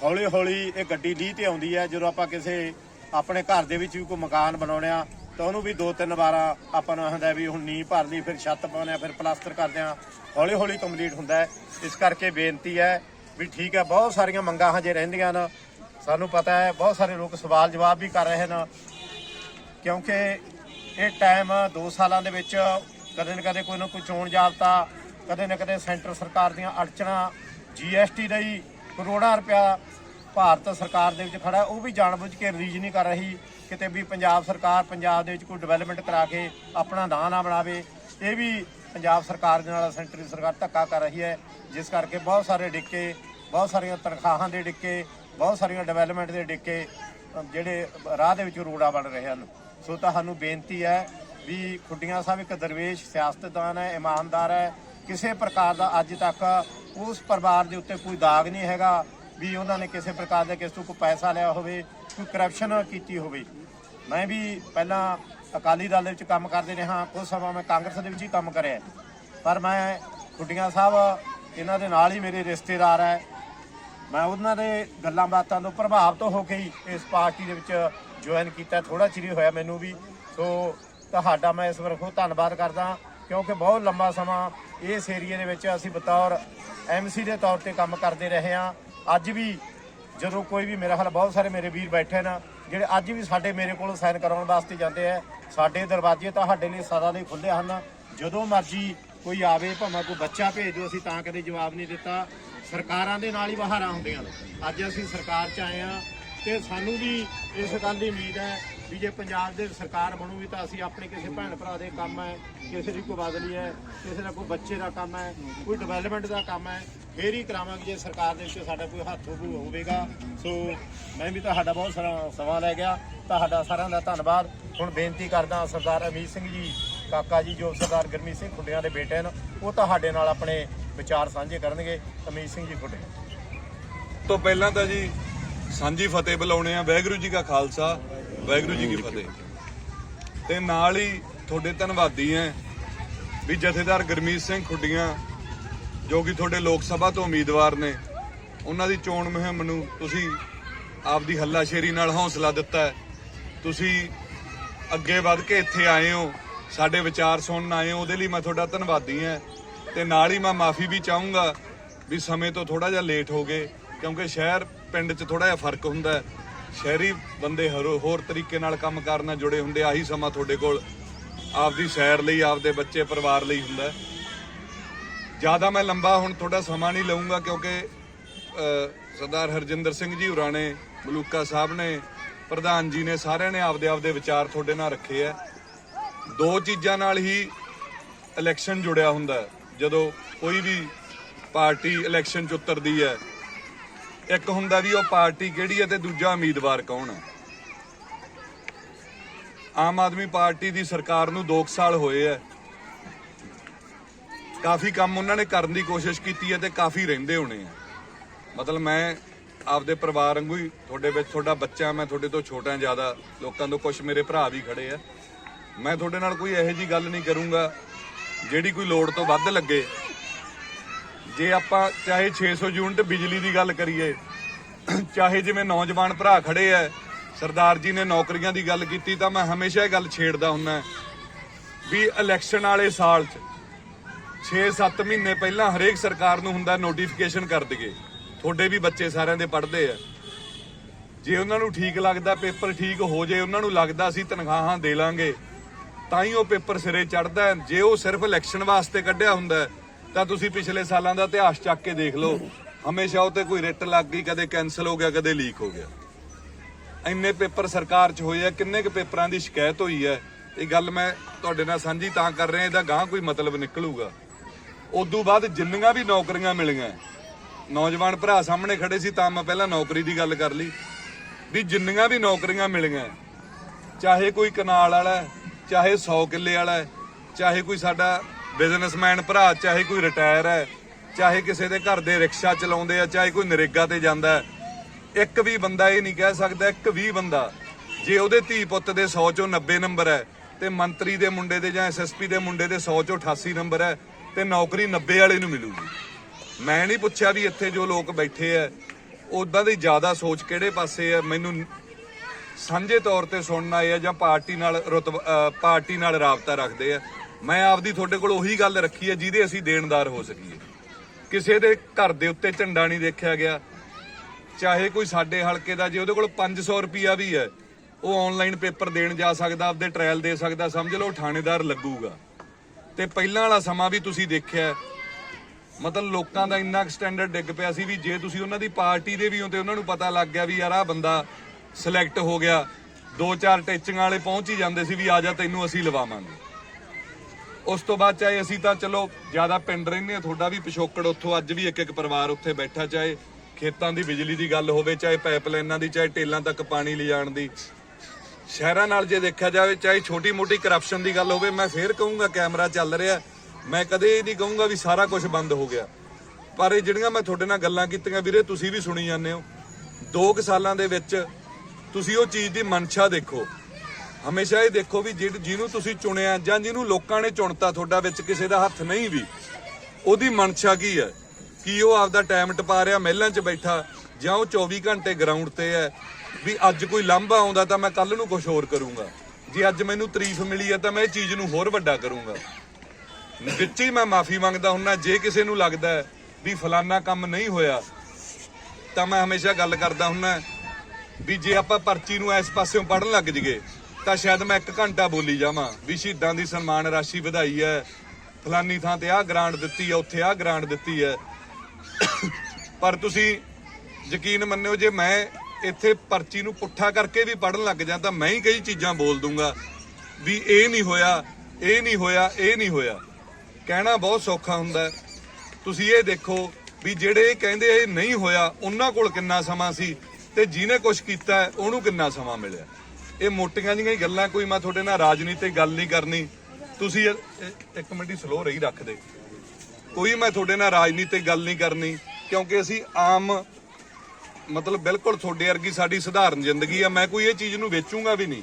ਹੌਲੀ ਹੌਲੀ ਇਹ ਗੱਡੀ ਲੀਹ ਤੇ ਆਉਂਦੀ ਹੈ। ਜਦੋਂ ਆਪਾਂ ਕਿਸੇ ਆਪਣੇ ਘਰ ਦੇ ਵਿੱਚ ਵੀ ਕੋਈ ਮਕਾਨ ਬਣਾਉਣੇ ਆ ਤਾਂ ਉਹਨੂੰ ਵੀ ਦੋ ਤਿੰਨ ਵਾਰਾਂ ਆਪਾਂ ਨੂੰ ਹੁੰਦਾ ਵੀ ਹੁਣ ਨੀਂਹ ਭਰ ਲਈ ਫਿਰ ਛੱਤ ਪਾਉਣੇ ਆ ਫਿਰ ਪਲਾਸਟਰ ਕਰਦੇ ਆ ਹੌਲੀ ਹੌਲੀ ਕੰਪਲੀਟ ਹੁੰਦਾ ਇਸ ਕਰਕੇ ਬੇਨਤੀ ਹੈ ਵੀ ਠੀਕ ਹੈ, ਬਹੁਤ ਸਾਰੀਆਂ ਮੰਗਾਂ ਹਜੇ ਰਹਿੰਦੀਆਂ ਨੇ ਸਾਨੂੰ ਪਤਾ ਹੈ, ਬਹੁਤ ਸਾਰੇ ਲੋਕ ਸਵਾਲ ਜਵਾਬ ਵੀ ਕਰ ਰਹੇ ਨੇ ਕਿਉਂਕਿ ਇਹ ਟਾਈਮ 2 ਸਾਲਾਂ ਦੇ ਵਿੱਚ ਕਦੇ ਨਾ ਕਦੇ ਕੋਈ ਨਾ ਕੋਈ ਚੋਣ ਜਾਬਤਾ ਕਦੇ ਨਾ ਕਦੇ ਸੈਂਟਰ ਸਰਕਾਰ ਦੀਆਂ ਅੜਚਣਾ ਜੀਐਸਟੀ ਦਾ ਹੀ ਕਰੋੜਾਂ ਰੁਪਇਆ ਭਾਰਤ ਸਰਕਾਰ ਦੇ ਵਿੱਚ ਖੜਾ, ਉਹ ਵੀ ਜਾਣਬੁੱਝ ਕੇ ਰਿਲੀਜ਼ ਨਹੀਂ ਕਰ ਰਹੀ। ਕਿਤੇ ਵੀ ਪੰਜਾਬ ਸਰਕਾਰ ਪੰਜਾਬ ਦੇ ਵਿੱਚ ਕੋਈ ਡਿਵੈਲਪਮੈਂਟ ਕਰਾ ਕੇ ਆਪਣਾ ਨਾਂ ਨਾ ਬਣਾਵੇ, ਇਹ ਵੀ ਪੰਜਾਬ ਸਰਕਾਰ ਦੇ ਨਾਲ ਸੈਂਟਰੀ ਸਰਕਾਰ ਧੱਕਾ ਕਰ ਰਹੀ ਹੈ। ਜਿਸ ਕਰਕੇ ਬਹੁਤ ਸਾਰੇ ਡਿੱਕੇ, ਬਹੁਤ ਸਾਰੀਆਂ ਤਨਖਾਹਾਂ ਦੇ ਡਿੱਕੇ, ਬਹੁਤ ਸਾਰੀਆਂ ਡਿਵੈਲਪਮੈਂਟ ਦੇ ਡਿੱਕੇ ਜਿਹੜੇ ਰਾਹ ਦੇ ਵਿੱਚ ਰੋੜਾ ਬਣ ਰਹੇ ਹਨ। ਸੋ ਤੁਹਾਨੂੰ ਬੇਨਤੀ ਹੈ ਵੀ ਖੁੱਡੀਆਂ ਸਾਹਿਬ ਇੱਕ ਦਰਵੇਸ਼ ਸਿਆਸਤਦਾਨ ਹੈ, ਇਮਾਨਦਾਰ ਹੈ ਕਿਸੇ ਪ੍ਰਕਾਰ ਦਾ ਅੱਜ ਤੱਕ ਉਸ ਪਰਿਵਾਰ ਦੇ ਉੱਤੇ ਕੋਈ ਦਾਗ ਨਹੀਂ ਹੈਗਾ ਵੀ ਉਹਨਾਂ ਨੇ ਕਿਸੇ ਪ੍ਰਕਾਰ ਦਾ ਕਿਸੇ ਤੋਂ ਕੋਈ ਪੈਸਾ ਲਿਆ ਹੋਵੇ, ਕੋਈ ਕਰਪਸ਼ਨ ਕੀਤੀ ਹੋਵੇ। ਮੈਂ ਵੀ ਪਹਿਲਾਂ ਅਕਾਲੀ ਦਲ ਦੇ ਵਿੱਚ ਕੰਮ ਕਰਦੇ ਰਿਹਾ, ਕੁਝ ਸਮਾਂ ਮੈਂ ਕਾਂਗਰਸ ਦੇ ਵਿੱਚ ਹੀ ਕੰਮ ਕਰਿਆ। ਪਰ ਮੈਂ ਖੁੱਡੀਆਂ ਸਾਹਿਬ, ਇਹਨਾਂ ਦੇ ਨਾਲ ਹੀ ਮੇਰੇ ਰਿਸ਼ਤੇਦਾਰ ਹੈ। ਮੈਂ ਉਹਨਾਂ ਦੇ ਗੱਲਾਂ ਬਾਤਾਂ ਤੋਂ ਪ੍ਰਭਾਵਿਤ ਹੋ ਕੇ ਹੀ ਇਸ ਪਾਰਟੀ ਦੇ ਵਿੱਚ ਜੁਆਇਨ ਕੀਤਾ ਥੋੜਾ ਚਿਰ ਹੋਇਆ ਮੈਨੂੰ ਵੀ। ਸੋ ਤੁਹਾਡਾ ਮੈਂ ਇਸ ਵਾਰ ਵਰਖੋਂ ਧੰਨਵਾਦ ਕਰਦਾ, ਕਿਉਂਕਿ ਬਹੁਤ ਲੰਮਾ ਸਮਾਂ ਇਸ ਏਰੀਏ ਦੇ ਵਿੱਚ ਅਸੀਂ ਬਤੌਰ ਐਮਸੀ ਦੇ ਤੌਰ ਤੇ ਕੰਮ ਕਰਦੇ ਰਹੇ ਹਾਂ। ਅੱਜ ਵੀ ਜਦੋਂ ਕੋਈ ਵੀ ਮੇਰਾ ਹਾਲ ਬਹੁਤ ਸਾਰੇ ਮੇਰੇ ਵੀਰ ਬੈਠੇ ਨੇ ਜਿਹੜੇ ਅੱਜ ਵੀ ਸਾਡੇ ਮੇਰੇ ਕੋਲ ਸਾਈਨ ਕਰਾਉਣ ਵਾਸਤੇ ਜਾਂਦੇ ਆ, ਸਾਡੇ ਦਰਵਾਜ਼ੇ ਤੁਹਾਡੇ ਲਈ ਸਦਾ ਲਈ ਖੁੱਲੇ ਹਨ। ਜਦੋਂ ਮਰਜ਼ੀ ਕੋਈ ਆਵੇ, ਭਾਵੇਂ ਕੋਈ ਬੱਚਾ ਭੇਜ ਦਿਓ ਅਸੀਂ ਤਾਂ ਕਦੇ ਜਵਾਬ ਨਹੀਂ ਦਿੱਤਾ। ਸਰਕਾਰਾਂ ਦੇ ਨਾਲ ਹੀ ਬਹਾਰਾਂ ਹੁੰਦੀਆਂ ਨੇ। ਅੱਜ ਅਸੀਂ ਸਰਕਾਰ 'ਚ ਆਏ ਆ ਤੇ ਸਾਨੂੰ ਵੀ ਇਸ ਗੱਲ ਦੀ ਉਮੀਦ ਹੈ ਵੀ ਜੇ ਪੰਜਾਬ ਦੇ ਸਰਕਾਰ ਬਣੂਗੀ ਤਾਂ ਅਸੀਂ ਆਪਣੇ ਕਿਸੇ ਭੈਣ ਭਰਾ ਦੇ ਕੰਮ ਹੈ, ਕਿਸੇ ਦੀ ਕੋਈ ਬਦਲੀ ਹੈ, ਕਿਸੇ ਦਾ ਕੋਈ ਬੱਚੇ ਦਾ ਕੰਮ ਹੈ, ਕੋਈ ਡਿਵੈਲਪਮੈਂਟ ਦਾ ਕੰਮ ਹੈ, ਫੇਰ ਹੀ ਕਰਾਵਾਂਗੇ ਜੇ ਸਰਕਾਰ ਦੇ ਵਿੱਚ ਸਾਡਾ ਕੋਈ ਹੱਥ ਹੋਵੇਗਾ। ਸੋ ਮੈਂ ਵੀ ਤੁਹਾਡਾ ਬਹੁਤ ਸਾਰਾ ਸਮਾਂ ਲੈ ਗਿਆ। ਤੁਹਾਡਾ ਸਾਰਿਆਂ ਦਾ ਧੰਨਵਾਦ। ਹੁਣ ਬੇਨਤੀ ਕਰਦਾ ਸਰਦਾਰ ਅਮੀਤ ਸਿੰਘ ਜੀ, ਕਾਕਾ ਜੀ ਜੋ ਸਰਦਾਰ ਗਰਮੀਤ ਸਿੰਘ ਖੁੱਡੀਆਂ ਦੇ ਬੇਟੇ ਨੇ ਉਹ ਤੁਹਾਡੇ ਨਾਲ ਆਪਣੇ ਵਿਚਾਰ ਸਾਂਝੇ ਕਰਨਗੇ। ਅਮੀਤ ਸਿੰਘ ਜੀ ਖੁੱਡੇ। ਤੋਂ ਪਹਿਲਾਂ ਤਾਂ ਜੀ, ਸਾਂਝੀ ਫਤਿਹ ਬੁਲਾਉਣੇ ਆ। ਵਾਹਿਗੁਰੂ ਜੀ ਕਾ ਖਾਲਸਾ। ਵਾਹਿਗੁਰੂ ਜੀ ਕੀ ਫਤਿਹ। ਤੇ ਨਾਲ ਹੀ ਤੁਹਾਡੇ ਧੰਨਵਾਦੀ ਐ ਵੀ ਜਥੇਦਾਰ ਗਰਮੀਤ ਸਿੰਘ ਖੁੱਡੀਆਂ ਜੋ ਕਿ ਤੁਹਾਡੇ ਲੋਕ ਸਭਾ ਤੋਂ ਉਮੀਦਵਾਰ ਨੇ ਉਹਨਾਂ ਦੀ ਚੋਣ ਮੁਹਿੰਮ ਨੂੰ ਤੁਸੀਂ ਆਪਦੀ ਹੱਲਾਸ਼ੇਰੀ ਨਾਲ ਹੌਸਲਾ ਦਿੱਤਾ ਹੈ। ਤੁਸੀਂ ਅੱਗੇ ਵੱਧ ਕੇ ਇੱਥੇ ਆਏ ਹੋ ਸਾਡੇ ਵਿਚਾਰ ਸੁਣਨ ਆਏ ਹੋ ਉਹਦੇ ਲਈ ਮੈਂ ਤੁਹਾਡਾ ਧੰਨਵਾਦੀ ਹਾਂ ਤੇ ਨਾਲ ਹੀ ਮੈਂ ਮਾਫੀ ਵੀ ਚਾਹੂੰਗਾ ਵੀ ਸਮੇਂ ਤੋਂ ਥੋੜਾ ਜਿਹਾ ਲੇਟ ਹੋ ਗਏ ਕਿਉਂਕਿ ਸ਼ਹਿਰ ਪਿੰਡ 'ਚ ਥੋੜਾ ਜਿਹਾ ਫ਼ਰਕ ਹੁੰਦਾ ਹੈ। ਸ਼ਹਿਰੀ ਬੰਦੇ ਹਰੋ- ਹੋਰ ਤਰੀਕੇ ਨਾਲ ਕੰਮ ਕਰਨ ਨਾਲ ਜੁੜੇ ਹੁੰਦੇ ਆਹੀ ਸਮਾਂ ਤੁਹਾਡੇ ਕੋਲ ਆਪਦੀ ਸੈਰ ਲਈ, ਆਪਦੇ ਬੱਚੇ, ਪਰਿਵਾਰ ਲਈ ਹੁੰਦਾ ਜ਼ਿਆਦਾ ਮੈਂ ਲੰਬਾ ਹੁਣ ਤੁਹਾਡਾ ਸਮਾਂ ਨਹੀਂ ਲਵਾਂਗਾ ਕਿਉਂਕਿ ਸਰਦਾਰ ਹਰਜਿੰਦਰ ਸਿੰਘ ਜੀ ਹੋਰਾਂ ਮਲੂਕਾ ਸਾਹਿਬ ਨੇ, ਪ੍ਰਧਾਨ ਜੀ ਨੇ, ਸਾਰਿਆਂ ਨੇ ਆਪਦੇ ਆਪਦੇ ਵਿਚਾਰ ਤੁਹਾਡੇ ਨਾਲ ਰੱਖੇ ਆ। ਦੋ ਚੀਜ਼ਾਂ ਨਾਲ ਹੀ ਇਲੈਕਸ਼ਨ ਜੁੜਿਆ ਹੁੰਦਾ ਜਦੋਂ ਕੋਈ ਵੀ ਪਾਰਟੀ ਇਲੈਕਸ਼ਨ ਚ ਉਤਰਦੀ ਹੈ ਇੱਕ ਹੁੰਦਾ ਵੀ ਉਹ ਪਾਰਟੀ ਕਿਹੜੀ ਹੈ ਤੇ ਦੂਜਾ ਉਮੀਦਵਾਰ ਕੌਣ ਹੈ। ਆਮ ਆਦਮੀ ਪਾਰਟੀ ਦੀ ਸਰਕਾਰ ਨੂੰ 2 ਸਾਲ ਹੋਏ ਹੈ। ਕਾਫੀ ਕੰਮ ਉਹਨਾਂ ਨੇ ਕਰਨ ਦੀ ਕੋਸ਼ਿਸ਼ ਕੀਤੀ ਹੈ ਤੇ ਕਾਫੀ ਰਹਿੰਦੇ ਹੋਣੇ ਆ ਮਤਲਬ ਮੈਂ ਆਪਦੇ ਪਰਿਵਾਰ ਵਾਂਗੂ ਹੀ ਤੁਹਾਡੇ ਵਿੱਚ ਤੁਹਾਡਾ ਬੱਚਾ ਮੈਂ ਤੁਹਾਡੇ ਤੋਂ ਛੋਟਾ ਜ਼ਿਆਦਾ, ਲੋਕਾਂ ਤੋਂ ਕੁਝ ਮੇਰੇ ਭਰਾ ਵੀ ਖੜੇ ਆ ਮੈਂ ਤੁਹਾਡੇ ਨਾਲ ਕੋਈ ਇਹੋ ਜੀ ਗੱਲ ਨਹੀਂ ਕਰੂੰਗਾ ਜਿਹੜੀ ਕੋਈ ਲੋੜ ਤੋਂ ਵੱਧ ਲੱਗੇ। ਜੇ ਆਪਾਂ ਚਾਹੇ 600 ਯੂਨਿਟ ਬਿਜਲੀ ਦੀ ਗੱਲ ਕਰੀਏ, ਚਾਹੇ ਜਿਵੇਂ ਨੌਜਵਾਨ ਭਰਾ ਖੜੇ ਐ, ਸਰਦਾਰ ਜੀ ਨੇ ਨੌਕਰੀਆਂ ਦੀ ਗੱਲ ਕੀਤੀ ਤਾਂ ਮੈਂ ਹਮੇਸ਼ਾ ਇਹ ਗੱਲ ਛੇੜਦਾ ਹੁੰਨਾ ਵੀ ਇਲੈਕਸ਼ਨ ਵਾਲੇ ਸਾਲ 'ਚ 6-7 ਮਹੀਨੇ ਪਹਿਲਾਂ ਹਰੇਕ ਸਰਕਾਰ ਨੂੰ ਹੁੰਦਾ ਨੋਟੀਫਿਕੇਸ਼ਨ ਕਰ ਦਈਏ। ਤੁਹਾਡੇ ਵੀ ਬੱਚੇ ਸਾਰਿਆਂ ਦੇ ਪੜ੍ਹਦੇ ਆ ਜੇ ਉਹਨਾਂ ਨੂੰ ਠੀਕ ਲੱਗਦਾ ਪੇਪਰ ਠੀਕ ਹੋ ਜੇ, ਉਹਨਾਂ ਨੂੰ ਲੱਗਦਾ ਅਸੀਂ ਤਨਖਾਹਾਂ ਦੇ ਲਾਂਗੇ, ਤਾਂ ਹੀ ਉਹ ਪੇਪਰ ਸਿਰੇ ਚੜਦਾ ਜੇ ਉਹ ਸਿਰਫ ਇਲੈਕਸ਼ਨ ਵਾਸਤੇ ਕੱਢਿਆ ਹੁੰਦਾ ਤਾਂ ਤੁਸੀਂ ਪਿਛਲੇ ਸਾਲਾਂ ਦਾ ਇਤਿਹਾਸ ਚੱਕ ਕੇ ਦੇਖ ਲਓ। ਹਮੇਸ਼ਾ ਉਹ ਤੇ ਕੋਈ ਰਿਟ ਲੱਗ ਗਈ, ਕਦੇ ਕੈਨਸਲ ਹੋ ਗਿਆ, ਕਦੇ ਲੀਕ ਹੋ ਗਿਆ। ਇੰਨੇ ਪੇਪਰ ਸਰਕਾਰ 'ਚ ਹੋਏ ਆ, ਕਿੰਨੇ ਕੁ ਪੇਪਰਾਂ ਦੀ ਸ਼ਿਕਾਇਤ ਹੋਈ ਹੈ ਇਹ ਗੱਲ ਮੈਂ ਤੁਹਾਡੇ ਨਾਲ ਸਾਂਝੀ ਤਾਂ ਕਰ ਰਿਹਾ, ਇਹਦਾ ਗਾਂ ਕੋਈ ਮਤਲਬ ਨਿਕਲੂਗਾ। ਉਦੋਂ ਬਾਅਦ ਜਿੰਨੀਆਂ ਵੀ ਨੌਕਰੀਆਂ ਮਿਲੀਆਂ, ਨੌਜਵਾਨ ਭਰਾ ਸਾਹਮਣੇ ਖੜੇ ਸੀ, ਤਾਂ ਮੈਂ ਪਹਿਲਾਂ ਨੌਕਰੀ ਦੀ ਗੱਲ ਕਰ ਲਈ। ਵੀ ਜਿੰਨੀਆਂ ਵੀ ਨੌਕਰੀਆਂ ਮਿਲੀਆਂ, ਚਾਹੇ ਕੋਈ ਕਨਾਲ ਵਾਲਾ, ਚਾਹੇ 100 ਕਿੱਲੇ ਵਾਲਾ, ਚਾਹੇ ਕੋਈ ਸਾਡਾ ਬਿਜ਼ਨਸਮੈਨ ਭਰਾ, ਚਾਹੇ ਕੋਈ ਰਿਟਾਇਰ ਹੈ, ਚਾਹੇ ਕਿਸੇ ਦੇ ਘਰ ਦੇ ਰਿਕਸ਼ਾ ਚਲਾਉਂਦੇ ਆ, ਚਾਹੇ ਕੋਈ ਨਰੇਗਾ ਤੇ ਜਾਂਦਾ ਹੈ, ਇੱਕ ਵੀ ਬੰਦਾ ਇਹ ਨਹੀਂ ਕਹਿ ਸਕਦਾ, ਇੱਕ ਵੀ ਬੰਦਾ ਜੇ ਉਹਦੇ ਧੀ ਪੁੱਤ ਦੇ 100 ਚੋਂ 90 ਨੰਬਰ ਹੈ, ਤੇ ਮੰਤਰੀ ਦੇ ਮੁੰਡੇ ਦੇ ਜਾਂ ਐਸਐਸਪੀ ਦੇ ਮੁੰਡੇ ਦੇ 100 ਚੋਂ 88 ਨੰਬਰ ਹੈ, ਤੇ ਨੌਕਰੀ 90 ਵਾਲੇ ਨੂੰ ਮਿਲੂਗੀ। ਮੈਂ ਨਹੀਂ ਪੁੱਛਿਆ ਵੀ ਇੱਥੇ ਜੋ ਲੋਕ ਬੈਠੇ ਆ ਉਦਾਂ ਦੀ ਜ਼ਿਆਦਾ ਸੋਚ ਕਿਹੜੇ ਪਾਸੇ ਆ? ਮੈਨੂੰ ਸਾਂਝੇ ਤੌਰ ਤੇ ਸੁਣਨ ਆਏ ਆ ਜਾਂ ਪਾਰਟੀ ਨਾਲ ਰੁਤਬ ਪਾਰਟੀ ਨਾਲ ਰਾਬਤਾ ਰੱਖਦੇ ਆ। ਮੈਂ ਆਪਦੀ ਤੁਹਾਡੇ ਕੋਲ ਉਹੀ ਗੱਲ ਰੱਖੀ ਹੈ ਜਿਹਦੇ ਅਸੀਂ ਦੇਣਦਾਰ ਹੋ ਸਕੀਏ। ਕਿਸੇ ਦੇ ਘਰ ਦੇ ਉੱਤੇ ਝੰਡਾ ਨਹੀਂ ਦੇਖਿਆ ਗਿਆ। ਚਾਹੇ ਕੋਈ ਸਾਡੇ ਹਲਕੇ ਦਾ ਜੇ ਉਹਦੇ ਕੋਲ 500 ਰੁਪਿਆ ਵੀ ਹੈ, ਉਹ ਆਨਲਾਈਨ ਪੇਪਰ ਦੇਣ ਜਾ ਸਕਦਾ, ਆਪਦੇ ਟ੍ਰਾਇਲ ਦੇ ਸਕਦਾ, ਸਮਝ ਲਓ, ਥਾਣੇਦਾਰ ਲੱਗੂਗਾ। ਤੇ ਪਹਿਲਾਂ ਵਾਲਾ ਸਮਾਂ ਵੀ ਤੁਸੀਂ ਦੇਖਿਆ ਮਤਲਬ ਲੋਕਾਂ ਦਾ ਇੰਨਾ ਸਟੈਂਡਰਡ ਡਿੱਗ ਪਿਆ ਸੀ ਵੀ ਜੇ ਤੁਸੀਂ ਉਹਨਾਂ ਦੀ ਪਾਰਟੀ ਦੇ ਵੀ ਹੋ ਤੇ ਉਹਨਾਂ ਨੂੰ ਪਤਾ ਲੱਗ ਗਿਆ ਵੀ ਯਾਰ ਆਹ ਬੰਦਾ ਸਿਲੈਕਟ ਹੋ ਗਿਆ। ਦੋ ਚਾਰ ਟੈਚਿੰਗਾਂ ਵਾਲੇ ਪਹੁੰਚ ਹੀ ਜਾਂਦੇ ਸੀ ਵੀ ਆ ਜਾ ਤੈਨੂੰ ਅਸੀਂ ਲਵਾਵਾਂਗੇ। ਉਸ ਤੋਂ ਬਾਅਦ ਚਾਹੇ ਅਸੀਂ ਤਾਂ ਚਲੋ ਜ਼ਿਆਦਾ ਪਿੰਡ ਰਹਿੰਦੇ ਆ ਤੁਹਾਡਾ ਵੀ ਪਿਛੋਕੜ ਉੱਥੋਂ ਅੱਜ ਵੀ ਇੱਕ ਇੱਕ ਪਰਿਵਾਰ ਉੱਥੇ ਬੈਠਾ, ਚਾਹੇ ਖੇਤਾਂ ਦੀ ਬਿਜਲੀ ਦੀ ਗੱਲ ਹੋਵੇ, ਚਾਹੇ ਪਾਈਪਲਾਈਨਾਂ ਦੀ, ਚਾਹੇ ਟੇਲਾਂ ਤੱਕ ਪਾਣੀ ਲਿਜਾਣ ਦੀ। ਸ਼ਹਿਰਾਂ ਨਾਲ ਜੇ ਦੇਖਿਆ ਜਾਵੇ, ਚਾਹੇ ਛੋਟੀ ਮੋਟੀ ਕਰਪਸ਼ਨ ਦੀ ਗੱਲ ਹੋਵੇ, ਮੈਂ ਫੇਰ ਕਹੂੰਗਾ ਕੈਮਰਾ ਚੱਲ ਰਿਹਾ। ਮੈਂ ਕਦੇ ਇਹ ਨਹੀਂ ਕਹੂੰਗਾ ਵੀ ਸਾਰਾ ਕੁਝ ਬੰਦ ਹੋ ਗਿਆ। ਪਰ ਇਹ ਜਿਹੜੀਆਂ ਮੈਂ ਤੁਹਾਡੇ ਨਾਲ ਗੱਲਾਂ ਕੀਤੀਆਂ, ਵੀਰੇ, ਤੁਸੀਂ ਵੀ ਸੁਣੀ ਜਾਂਦੇ ਹੋ। ਦੋ ਕੁ ਸਾਲਾਂ ਦੇ ਵਿੱਚ ਤੁਸੀਂ ਉਹ ਚੀਜ਼ ਦੀ ਮਨਸ਼ਾ ਦੇਖੋ। ਹਮੇਸ਼ਾ ਇਹ ਦੇਖੋ ਵੀ ਜਿਹੜ ਜਿਹਨੂੰ ਤੁਸੀਂ ਚੁਣਿਆ, ਜਾਂ ਜਿਹਨੂੰ ਲੋਕਾਂ ਨੇ ਚੁਣਤਾ ਤੁਹਾਡਾ ਵਿੱਚ ਕਿਸੇ ਦਾ ਹੱਥ ਨਹੀਂ ਵੀ, ਉਹਦੀ ਮਨਸ਼ਾ ਕੀ ਹੈ? ਕੀ ਉਹ ਆਪਦਾ ਟਾਈਮ ਟਪਾ ਰਿਹਾ, ਮਹਿਲਾਂ 'ਚ ਬੈਠਾ, ਜਾਂ ਉਹ 24 ਘੰਟੇ ਗਰਾਊਂਡ ਤੇ ਹੈ? ਵੀ ਅੱਜ ਕੋਈ ਲਾਂਭਾ ਆਉਂਦਾ ਤਾਂ ਮੈਂ ਕੱਲ ਨੂੰ ਕੁਝ ਹੋਰ ਕਰੂੰਗਾ। ਜੇ ਅੱਜ ਮੈਨੂੰ ਤਾਰੀਫ ਮਿਲੀ ਹੈ ਤਾਂ ਮੈਂ ਇਹ ਚੀਜ਼ ਨੂੰ ਹੋਰ ਵੱਡਾ ਕਰੂੰਗਾ। ਵਿੱਚ ਹੀ ਮੈਂ ਮਾਫੀ ਮੰਗਦਾ ਹੁੰਨਾ, ਜੇ ਕਿਸੇ ਨੂੰ ਲੱਗਦਾ ਹੈ ਵੀ ਫਲਾਨਾ ਕੰਮ ਨਹੀਂ ਹੋਇਆ, ਤਾਂ ਮੈਂ ਹਮੇਸ਼ਾ ਗੱਲ ਕਰਦਾ ਹੁੰਨਾ, ਵੀ ਜੇ ਆਪਾਂ ਪਰਚੀ ਨੂੰ ਇਸ ਪਾਸਿਓਂ ਪੜਨ ਲੱਗ ਜਗੇ ਤਾਂ ਸ਼ਾਇਦ ਮੈਂ 1 ਘੰਟਾ ਬੋਲੀ ਜਾਵਾਂ। ਵੀ ਸ਼ਹੀਦਾਂ ਦੀ ਸਨਮਾਨ ਰਾਸ਼ੀ ਵਧਾਈ ਹੈ। ਫਲਾਨੀ ਥਾਂ ਤੇ ਆਹ ਗ੍ਰਾਂਟ ਦਿੱਤੀ ਹੈ, ਉੱਥੇ ਆਹ ਗ੍ਰਾਂਟ ਦਿੱਤੀ ਹੈ। ਪਰ ਤੁਸੀਂ ਯਕੀਨ ਮੰਨਿਓ, ਜੇ ਮੈਂ ਇੱਥੇ ਪਰਚੀ ਨੂੰ ਪੁੱਠਾ ਕਰਕੇ ਵੀ ਪੜਨ ਲੱਗ ਜਾਂ ਤਾਂ ਮੈਂ ਹੀ ਕਈ ਚੀਜ਼ਾਂ ਬੋਲ ਦੂੰਗਾ। ਵੀ ਇਹ ਨਹੀਂ ਹੋਇਆ, ਇਹ ਨਹੀਂ ਹੋਇਆ, ਇਹ ਨਹੀਂ ਹੋਇਆ। ਕਹਿਣਾ ਬਹੁਤ ਸੌਖਾ ਹੁੰਦਾ ਤੁਸੀਂ ਇਹ ਦੇਖੋ ਵੀ ਜਿਹੜੇ ਇਹ ਕਹਿੰਦੇ ਇਹ ਨਹੀਂ ਹੋਇਆ, ਉਹਨਾਂ ਕੋਲ ਕਿੰਨਾ ਸਮਾਂ ਸੀ ਤੇ ਜਿਹਨੇ ਕੁਝ ਕੀਤਾ ਉਹਨੂੰ ਕਿੰਨਾ ਸਮਾਂ ਮਿਲਿਆ। ਇਹ ਮੋਟੀਆਂ ਜਿਹੀਆਂ ਗੱਲਾਂ, ਕੋਈ ਮੈਂ ਤੁਹਾਡੇ ਨਾਲ ਰਾਜਨੀਤਿਕ ਗੱਲ ਨਹੀਂ ਕਰਨੀ। ਤੁਸੀਂ ਇੱਕ ਮਿੰਟ ਹੀ ਸਲੋ ਰਹੀ ਰੱਖਦੇ ਕੋਈ ਮੈਂ ਤੁਹਾਡੇ ਨਾਲ ਰਾਜਨੀਤਿਕ ਗੱਲ ਨਹੀਂ ਕਰਨੀ, ਕਿਉਂਕਿ ਅਸੀਂ ਆਮ, ਮਤਲਬ ਬਿਲਕੁਲ ਤੁਹਾਡੇ ਵਰਗੀ ਸਾਡੀ ਸਧਾਰਨ ਜ਼ਿੰਦਗੀ ਆ। ਮੈਂ ਕੋਈ ਇਹ ਚੀਜ਼ ਨੂੰ ਵੇਚੂੰਗਾ ਵੀ ਨਹੀਂ।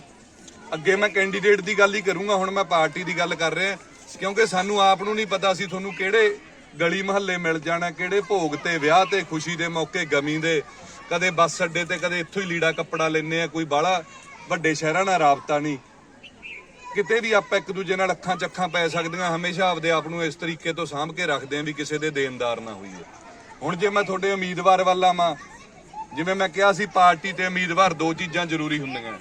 ਅੱਗੇ ਮੈਂ ਕੈਂਡੀਡੇਟ ਦੀ ਗੱਲ ਹੀ ਕਰੂੰਗਾ, ਹੁਣ ਮੈਂ ਪਾਰਟੀ ਦੀ ਗੱਲ ਕਰ ਰਿਹਾ। ਕਿਉਂਕਿ ਸਾਨੂੰ ਆਪ ਨੂੰ ਨਹੀਂ ਪਤਾ ਸੀ ਤੁਹਾਨੂੰ ਕਿਹੜੇ ਗਲੀ ਮਹੱਲੇ ਮਿਲ ਜਾਣਾ, ਕਿਹੜੇ ਭੋਗ ਤੇ ਵਿਆਹ ਤੇ ਖੁਸ਼ੀ ਦੇ ਮੌਕੇ, ਗਮੀ ਦੇ। ਕਦੇ ਬੱਸ ਅੱਡੇ ਤੇ, ਕਦੇ ਇੱਥੋਂ ਹੀ ਲੀੜਾ ਕੱਪੜਾ ਲੈਨੇ ਆ, ਕੋਈ ਬਾਹਲਾ ਵੱਡੇ ਸ਼ਹਿਰਾਂ ਨਾਲ ਰਾਬਤਾ ਨਹੀਂ। ਕਿਤੇ ਵੀ ਆਪਾਂ ਇੱਕ ਦੂਜੇ ਨਾਲ ਅੱਖਾਂ ਚੱਖਾਂ ਪੈ ਸਕਦੀਆਂ, ਹਮੇਸ਼ਾ ਆਪਦੇ ਆਪ ਨੂੰ ਇਸ ਤਰੀਕੇ ਤੋਂ ਸਾਂਭ ਕੇ ਰੱਖਦੇ ਆਂ ਵੀ ਕਿਸੇ ਦੇ ਦੇਣਦਾਰ ਨਾ ਹੋਈਏ। ਹੁਣ ਜੇ ਮੈਂ ਤੁਹਾਡੇ ਉਮੀਦਵਾਰ ਵੱਲ ਆਵਾਂ, ਜਿਵੇਂ ਮੈਂ ਕਿਹਾ ਸੀ, ਪਾਰਟੀ ਤੇ ਉਮੀਦਵਾਰ ਦੋ ਚੀਜ਼ਾਂ ਜ਼ਰੂਰੀ ਹੁੰਦੀਆਂ।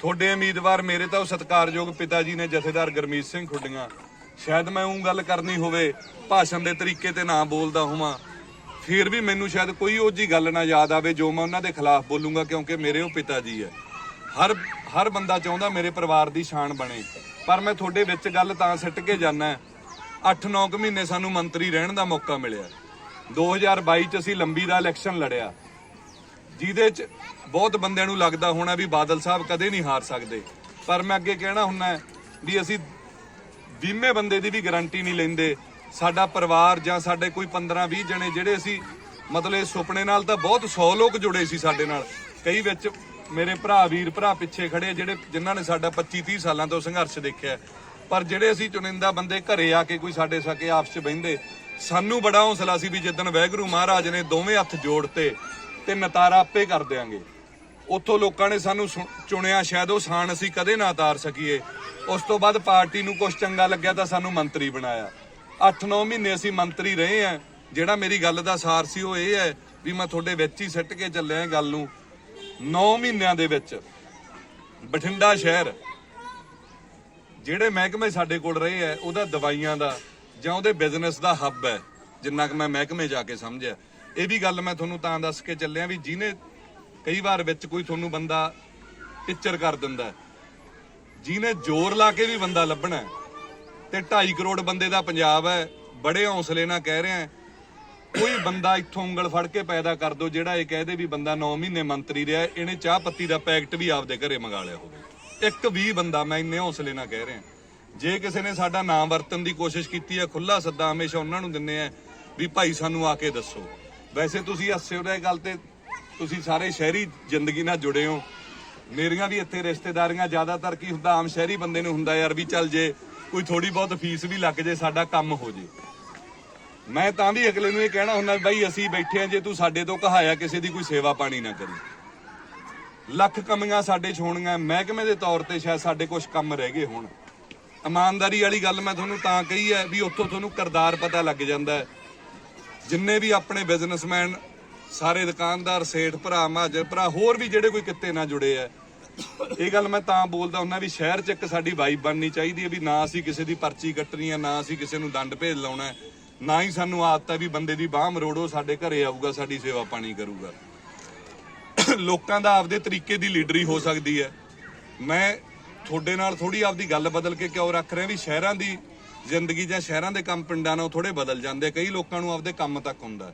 ਤੁਹਾਡੇ ਉਮੀਦਵਾਰ ਮੇਰੇ ਤਾਂ ਉਹ ਸਤਿਕਾਰਯੋਗ ਪਿਤਾ ਜੀ ਨੇ, ਜਥੇਦਾਰ ਗਰਮੀਤ ਸਿੰਘ ਖੁੱਡੀਆਂ। ਸ਼ਾਇਦ ਮੈਂ ਉਹ ਗੱਲ ਕਰਨੀ ਹੋਵੇ, ਭਾਸ਼ਣ ਦੇ ਤਰੀਕੇ ਤੇ ਨਾ ਬੋਲਦਾ ਹੋਵਾਂ। ਫਿਰ ਵੀ ਮੈਨੂੰ ਸ਼ਾਇਦ ਕੋਈ ਉਹ ਜੀ ਗੱਲ ਨਾ ਯਾਦ ਆਵੇ, ਜੋ ਮੈਂ ਉਹਨਾਂ ਦੇ ਖਿਲਾਫ ਬੋਲੂੰਗਾ, ਕਿਉਂਕਿ ਮੇਰੇ ਉਹ ਪਿਤਾ ਜੀ ਹੈ। ਹਰ ਹਰ ਬੰਦਾ ਚਾਹੁੰਦਾ ਮੇਰੇ ਪਰਿਵਾਰ ਦੀ ਸ਼ਾਨ ਬਣੇ। ਪਰ ਮੈਂ ਤੁਹਾਡੇ ਵਿੱਚ ਗੱਲ ਤਾਂ ਸਿੱਟ ਕੇ ਜਾਣਾ 8-9 ਕੁ ਮਹੀਨੇ ਸਾਨੂੰ ਮੰਤਰੀ ਰਹਿਣ ਦਾ ਮੌਕਾ ਮਿਲਿਆ। 2022 ਚ ਅਸੀਂ ਲੰਬੀ ਦਾ ਇਲੈਕਸ਼ਨ ਲੜਿਆ। ਜਿਹਦੇ ਚ ਬਹੁਤ ਬੰਦਿਆਂ ਨੂੰ ਲੱਗਦਾ ਹੋਣਾ ਵੀ ਬਾਦਲ ਸਾਹਿਬ ਕਦੇ ਨਹੀਂ ਹਾਰ ਸਕਦੇ। ਪਰ ਮੈਂ ਅੱਗੇ ਕਹਿਣਾ ਹੁੰਨਾ ਵੀ ਅਸੀਂ ਬੀਮੇ ਬੰਦੇ ਦੀ ਵੀ ਗਾਰੰਟੀ ਨਹੀਂ ਲੈਂਦੇ। ਸਾਡਾ ਪਰਿਵਾਰ ਜਾਂ ਸਾਡੇ ਕੋਈ 15 20 ਜਣੇ ਜਿਹੜੇ ਅਸੀਂ ਮਤਲਬ ਸੁਪਨੇ ਨਾਲ ਤਾਂ ਬਹੁਤ 100 ਲੋਕ ਜੁੜੇ ਸੀ ਸਾਡੇ ਨਾਲ। ਕਈ ਵਿੱਚ ਮੇਰੇ ਭਰਾ ਵੀਰ ਭਰਾ ਪਿੱਛੇ ਖੜੇ ਜਿਹੜੇ ਜਿਨ੍ਹਾਂ ਨੇ ਸਾਡਾ 25 30 ਸਾਲਾਂ ਤੋਂ ਸੰਘਰਸ਼ ਦੇਖਿਆ ਪਰ ਜਿਹੜੇ ਅਸੀਂ ਚੁਣਿੰਦਾ ਬੰਦੇ ਘਰੇ ਆ ਕੇ ਕੋਈ ਸਾਡੇ ਸਕੇ ਆਪਸ ਚ ਬਹਿੰਦੇ, ਸਾਨੂੰ ਬੜਾ ਹੌਸਲਾ ਸੀ ਵੀ ਜਿੱਦਣ ਵੈਗਰੂ ਮਹਾਰਾਜ ਨੇ ਦੋਵੇਂ ਹੱਥ ਜੋੜਤੇ ਤੇ ਨਤਾਰਾ ਆਪੇ ਕਰ ਦਿਆਂਗੇ। ਉੱਥੋਂ ਲੋਕਾਂ ਨੇ ਸਾਨੂੰ ਸੁ- ਚੁਣਿਆ, ਸ਼ਾਇਦ ਉਹ ਸਾਨ ਅਸੀਂ ਕਦੇ ਨਾ ਉਤਾਰ ਸਕੀਏ। ਉਸ ਤੋਂ ਬਾਅਦ ਪਾਰਟੀ ਨੂੰ ਕੁਝ ਚੰਗਾ ਲੱਗਿਆ ਤਾਂ ਸਾਨੂੰ ਮੰਤਰੀ ਬਣਾਇਆ। 8-9 ਮਹੀਨੇ ਅਸੀਂ ਮੰਤਰੀ ਰਹੇ ਆ ਜਿਹੜਾ ਮੇਰੀ ਗੱਲ ਦਾ ਸਾਰ ਸੀ ਉਹ ਇਹ ਹੈ ਵੀ ਮੈਂ ਤੁਹਾਡੇ ਵਿੱਚ ਹੀ ਸਿੱਟ ਕੇ ਚੱਲਿਆ ਇਹ ਗੱਲ ਨੂੰ। 9 ਮਹੀਨਿਆਂ ਦੇ ਵਿੱਚ ਬਠਿੰਡਾ ਸ਼ਹਿਰ, ਜਿਹੜੇ ਮਹਿਕਮੇ ਸਾਡੇ ਕੋਲ ਰਹੇ ਆ ਉਹਦਾ ਦਵਾਈਆਂ ਦਾ ਜਾਂ ਉਹਦੇ ਬਿਜ਼ਨਸ ਦਾ ਹੱਬ ਹੈ, ਜਿੰਨਾ ਕਿ ਮੈਂ ਮਹਿਕਮੇ ਜਾ ਕੇ ਸਮਝਿਆ ਇਹ ਵੀ ਗੱਲ ਮੈਂ ਤੁਹਾਨੂੰ ਤਾਂ ਦੱਸ ਕੇ ਚੱਲਿਆ ਵੀ ਜਿਹਨੇ ਕਈ ਵਾਰ ਵਿੱਚ ਕੋਈ ਤੁਹਾਨੂੰ ਬੰਦਾ ਪਿਕਚਰ ਕਰ ਦਿੰਦਾ ਜਿਹਨੇ ਜ਼ੋਰ ਲਾ ਕੇ ਵੀ ਬੰਦਾ ਲੱਭਣਾ ਹੈ। ਤੇ 2.5 ਕਰੋੜ ਬੰਦੇ ਦਾ ਪੰਜਾਬ ਹੈ, ਬੜੇ ਹੌਸਲੇ ਨਾਲ ਕਹਿ ਰਿਹਾ ਕੋਈ ਬੰਦਾ ਇੱਥੋਂ ਉਂਗਲ ਫੜ ਕੇ ਪੈਦਾ ਕਰ ਦੋ, ਜਿਹੜਾ ਇਹ ਕਹਦੇ ਵੀ ਬੰਦਾ 9 ਮਹੀਨੇ ਮੰਤਰੀ ਰਿਹਾ, ਇਹਨੇ ਚਾਹ ਪੱਤੀ ਦਾ ਪੈਕਟ ਵੀ ਆਪਦੇ ਘਰੇ ਮੰਗਾ ਲਿਆ ਹੋਵੇ। ਇੱਕ ਵੀ ਬੰਦਾ, ਮੈਂ ਇੰਨੇ ਹੌਸਲੇ ਨਾਲ ਕਹਿ ਰਿਹਾ। ਜੇ ਕਿਸੇ ਨੇ ਸਾਡਾ ਨਾਮ ਵਰਤਣ ਦੀ ਕੋਸ਼ਿਸ਼ ਕੀਤੀ ਹੈ ਖੁੱਲਾ ਸੱਦਾ ਹਮੇਸ਼ਾ ਉਹਨਾਂ ਨੂੰ ਦਿੰਨੇ ਆ ਵੀ ਭਾਈ ਸਾਨੂੰ ਆ ਕੇ ਦੱਸੋ। ਵੈਸੇ ਤੁਸੀਂ ਹੱਸੇ ਉਹਦੇ ਗੱਲ ਤੇ, ਤੁਸੀਂ ਸਾਰੇ ਸ਼ਹਿਰੀ ਜ਼ਿੰਦਗੀ ਨਾਲ ਜੁੜੇ ਹੋ। ਮੇਰੀਆਂ ਵੀ ਇੱਥੇ ਰਿਸ਼ਤੇਦਾਰੀਆਂ ਜ਼ਿਆਦਾਤਰ ਕੀ ਹੁੰਦਾ, ਆਮ ਸ਼ਹਿਰੀ ਬੰਦੇ ਨੂੰ ਹੁੰਦਾ ਯਾਰ ਵੀ ਚੱਲ ਜੇ ਕੋਈ ਥੋੜੀ ਬਹੁਤ ਫੀਸ ਵੀ ਲੱਗ ਜੇ, ਸਾਡਾ ਕੰਮ ਹੋ ਜੇ। ਮੈਂ ਤਾਂ ਵੀ ਅਗਲੇ ਨੂੰ ਇਹ ਕਹਿਣਾ ਹੁੰਦਾ ਵੀ ਬਾਈ ਅਸੀਂ ਬੈਠੇ ਆ ਜੇ ਤੂੰ ਸਾਡੇ ਤੋਂ ਕਹਾਇਆ ਕਿਸੇ ਦੀ ਕੋਈ ਸੇਵਾ ਪਾਣੀ ਨਾ ਕਰੀ। ਲੱਖ ਕਮੀਆਂ ਸਾਡੇ ਚ ਮਹਿਕਮੇ ਦੇ ਤੌਰ ਤੇ ਸ਼ਾਇਦ ਸਾਡੇ ਕੁਝ ਕੰਮ ਰਹਿ ਗਏ ਹੋਣ। ਇਮਾਨਦਾਰੀ ਵਾਲੀ ਗੱਲ ਮੈਂ ਤੁਹਾਨੂੰ ਤਾਂ ਕਹੀ ਹੈ ਵੀ ਉੱਥੋਂ ਤੁਹਾਨੂੰ ਕਰਦਾਰ ਪਤਾ ਲੱਗ ਜਾਂਦਾ ਹੈ। ਜਿੰਨੇ ਵੀ ਆਪਣੇ ਬਿਜ਼ਨਸਮੈਨ ਸਾਰੇ ਦੁਕਾਨਦਾਰ, ਸੇਠ ਭਰਾ ਮਹਾਜਰ ਭਰਾ, ਹੋਰ ਵੀ ਜਿਹੜੇ ਕੋਈ ਕਿੱਤੇ ਨਾਲ ਜੁੜੇ ਆ ਇਹ ਗੱਲ ਮੈਂ ਤਾਂ ਬੋਲਦਾ ਹੁੰਦਾ ਵੀ ਸ਼ਹਿਰ 'ਚ ਇੱਕ ਸਾਡੀ ਵਾਈਬ ਬਣਨੀ ਚਾਹੀਦੀ ਹੈ ਵੀ ਨਾ ਅਸੀਂ ਕਿਸੇ ਦੀ ਪਰਚੀ ਕੱਟਣੀ ਹੈ, ਨਾ ਅਸੀਂ ਕਿਸੇ ਨੂੰ ਦੰਡ ਭੇਜ ਲਾਉਣਾ ਨਾ ਹੀ ਸਾਨੂੰ ਆਦਤ ਹੈ ਵੀ ਬੰਦੇ ਦੀ ਬਾਹ ਮਰੋੜੋ, ਸਾਡੇ ਘਰੇ ਆਊਗਾ, ਸਾਡੀ ਸੇਵਾ ਪਾਣੀ ਕਰੂਗਾ। ਲੋਕਾਂ ਦਾ ਆਪਦੇ ਤਰੀਕੇ ਦੀ ਲੀਡਰੀ ਹੋ ਸਕਦੀ ਹੈ। ਮੈਂ ਤੁਹਾਡੇ ਨਾਲ ਥੋੜੀ ਆਪਦੀ ਗੱਲ ਬਦਲ ਕੇ ਕਿਉਂ ਰੱਖ ਰਿਹਾ ਵੀ ਸ਼ਹਿਰਾਂ ਦੀ ਜ਼ਿੰਦਗੀ ਜਾਂ ਸ਼ਹਿਰਾਂ ਦੇ ਕੰਮ ਪਿੰਡਾਂ ਨਾਲੋਂ ਥੋੜੇ ਬਦਲ ਜਾਂਦੇ ਕਈ ਲੋਕਾਂ ਨੂੰ ਆਪਦੇ ਕੰਮ ਤੱਕ ਹੁੰਦਾ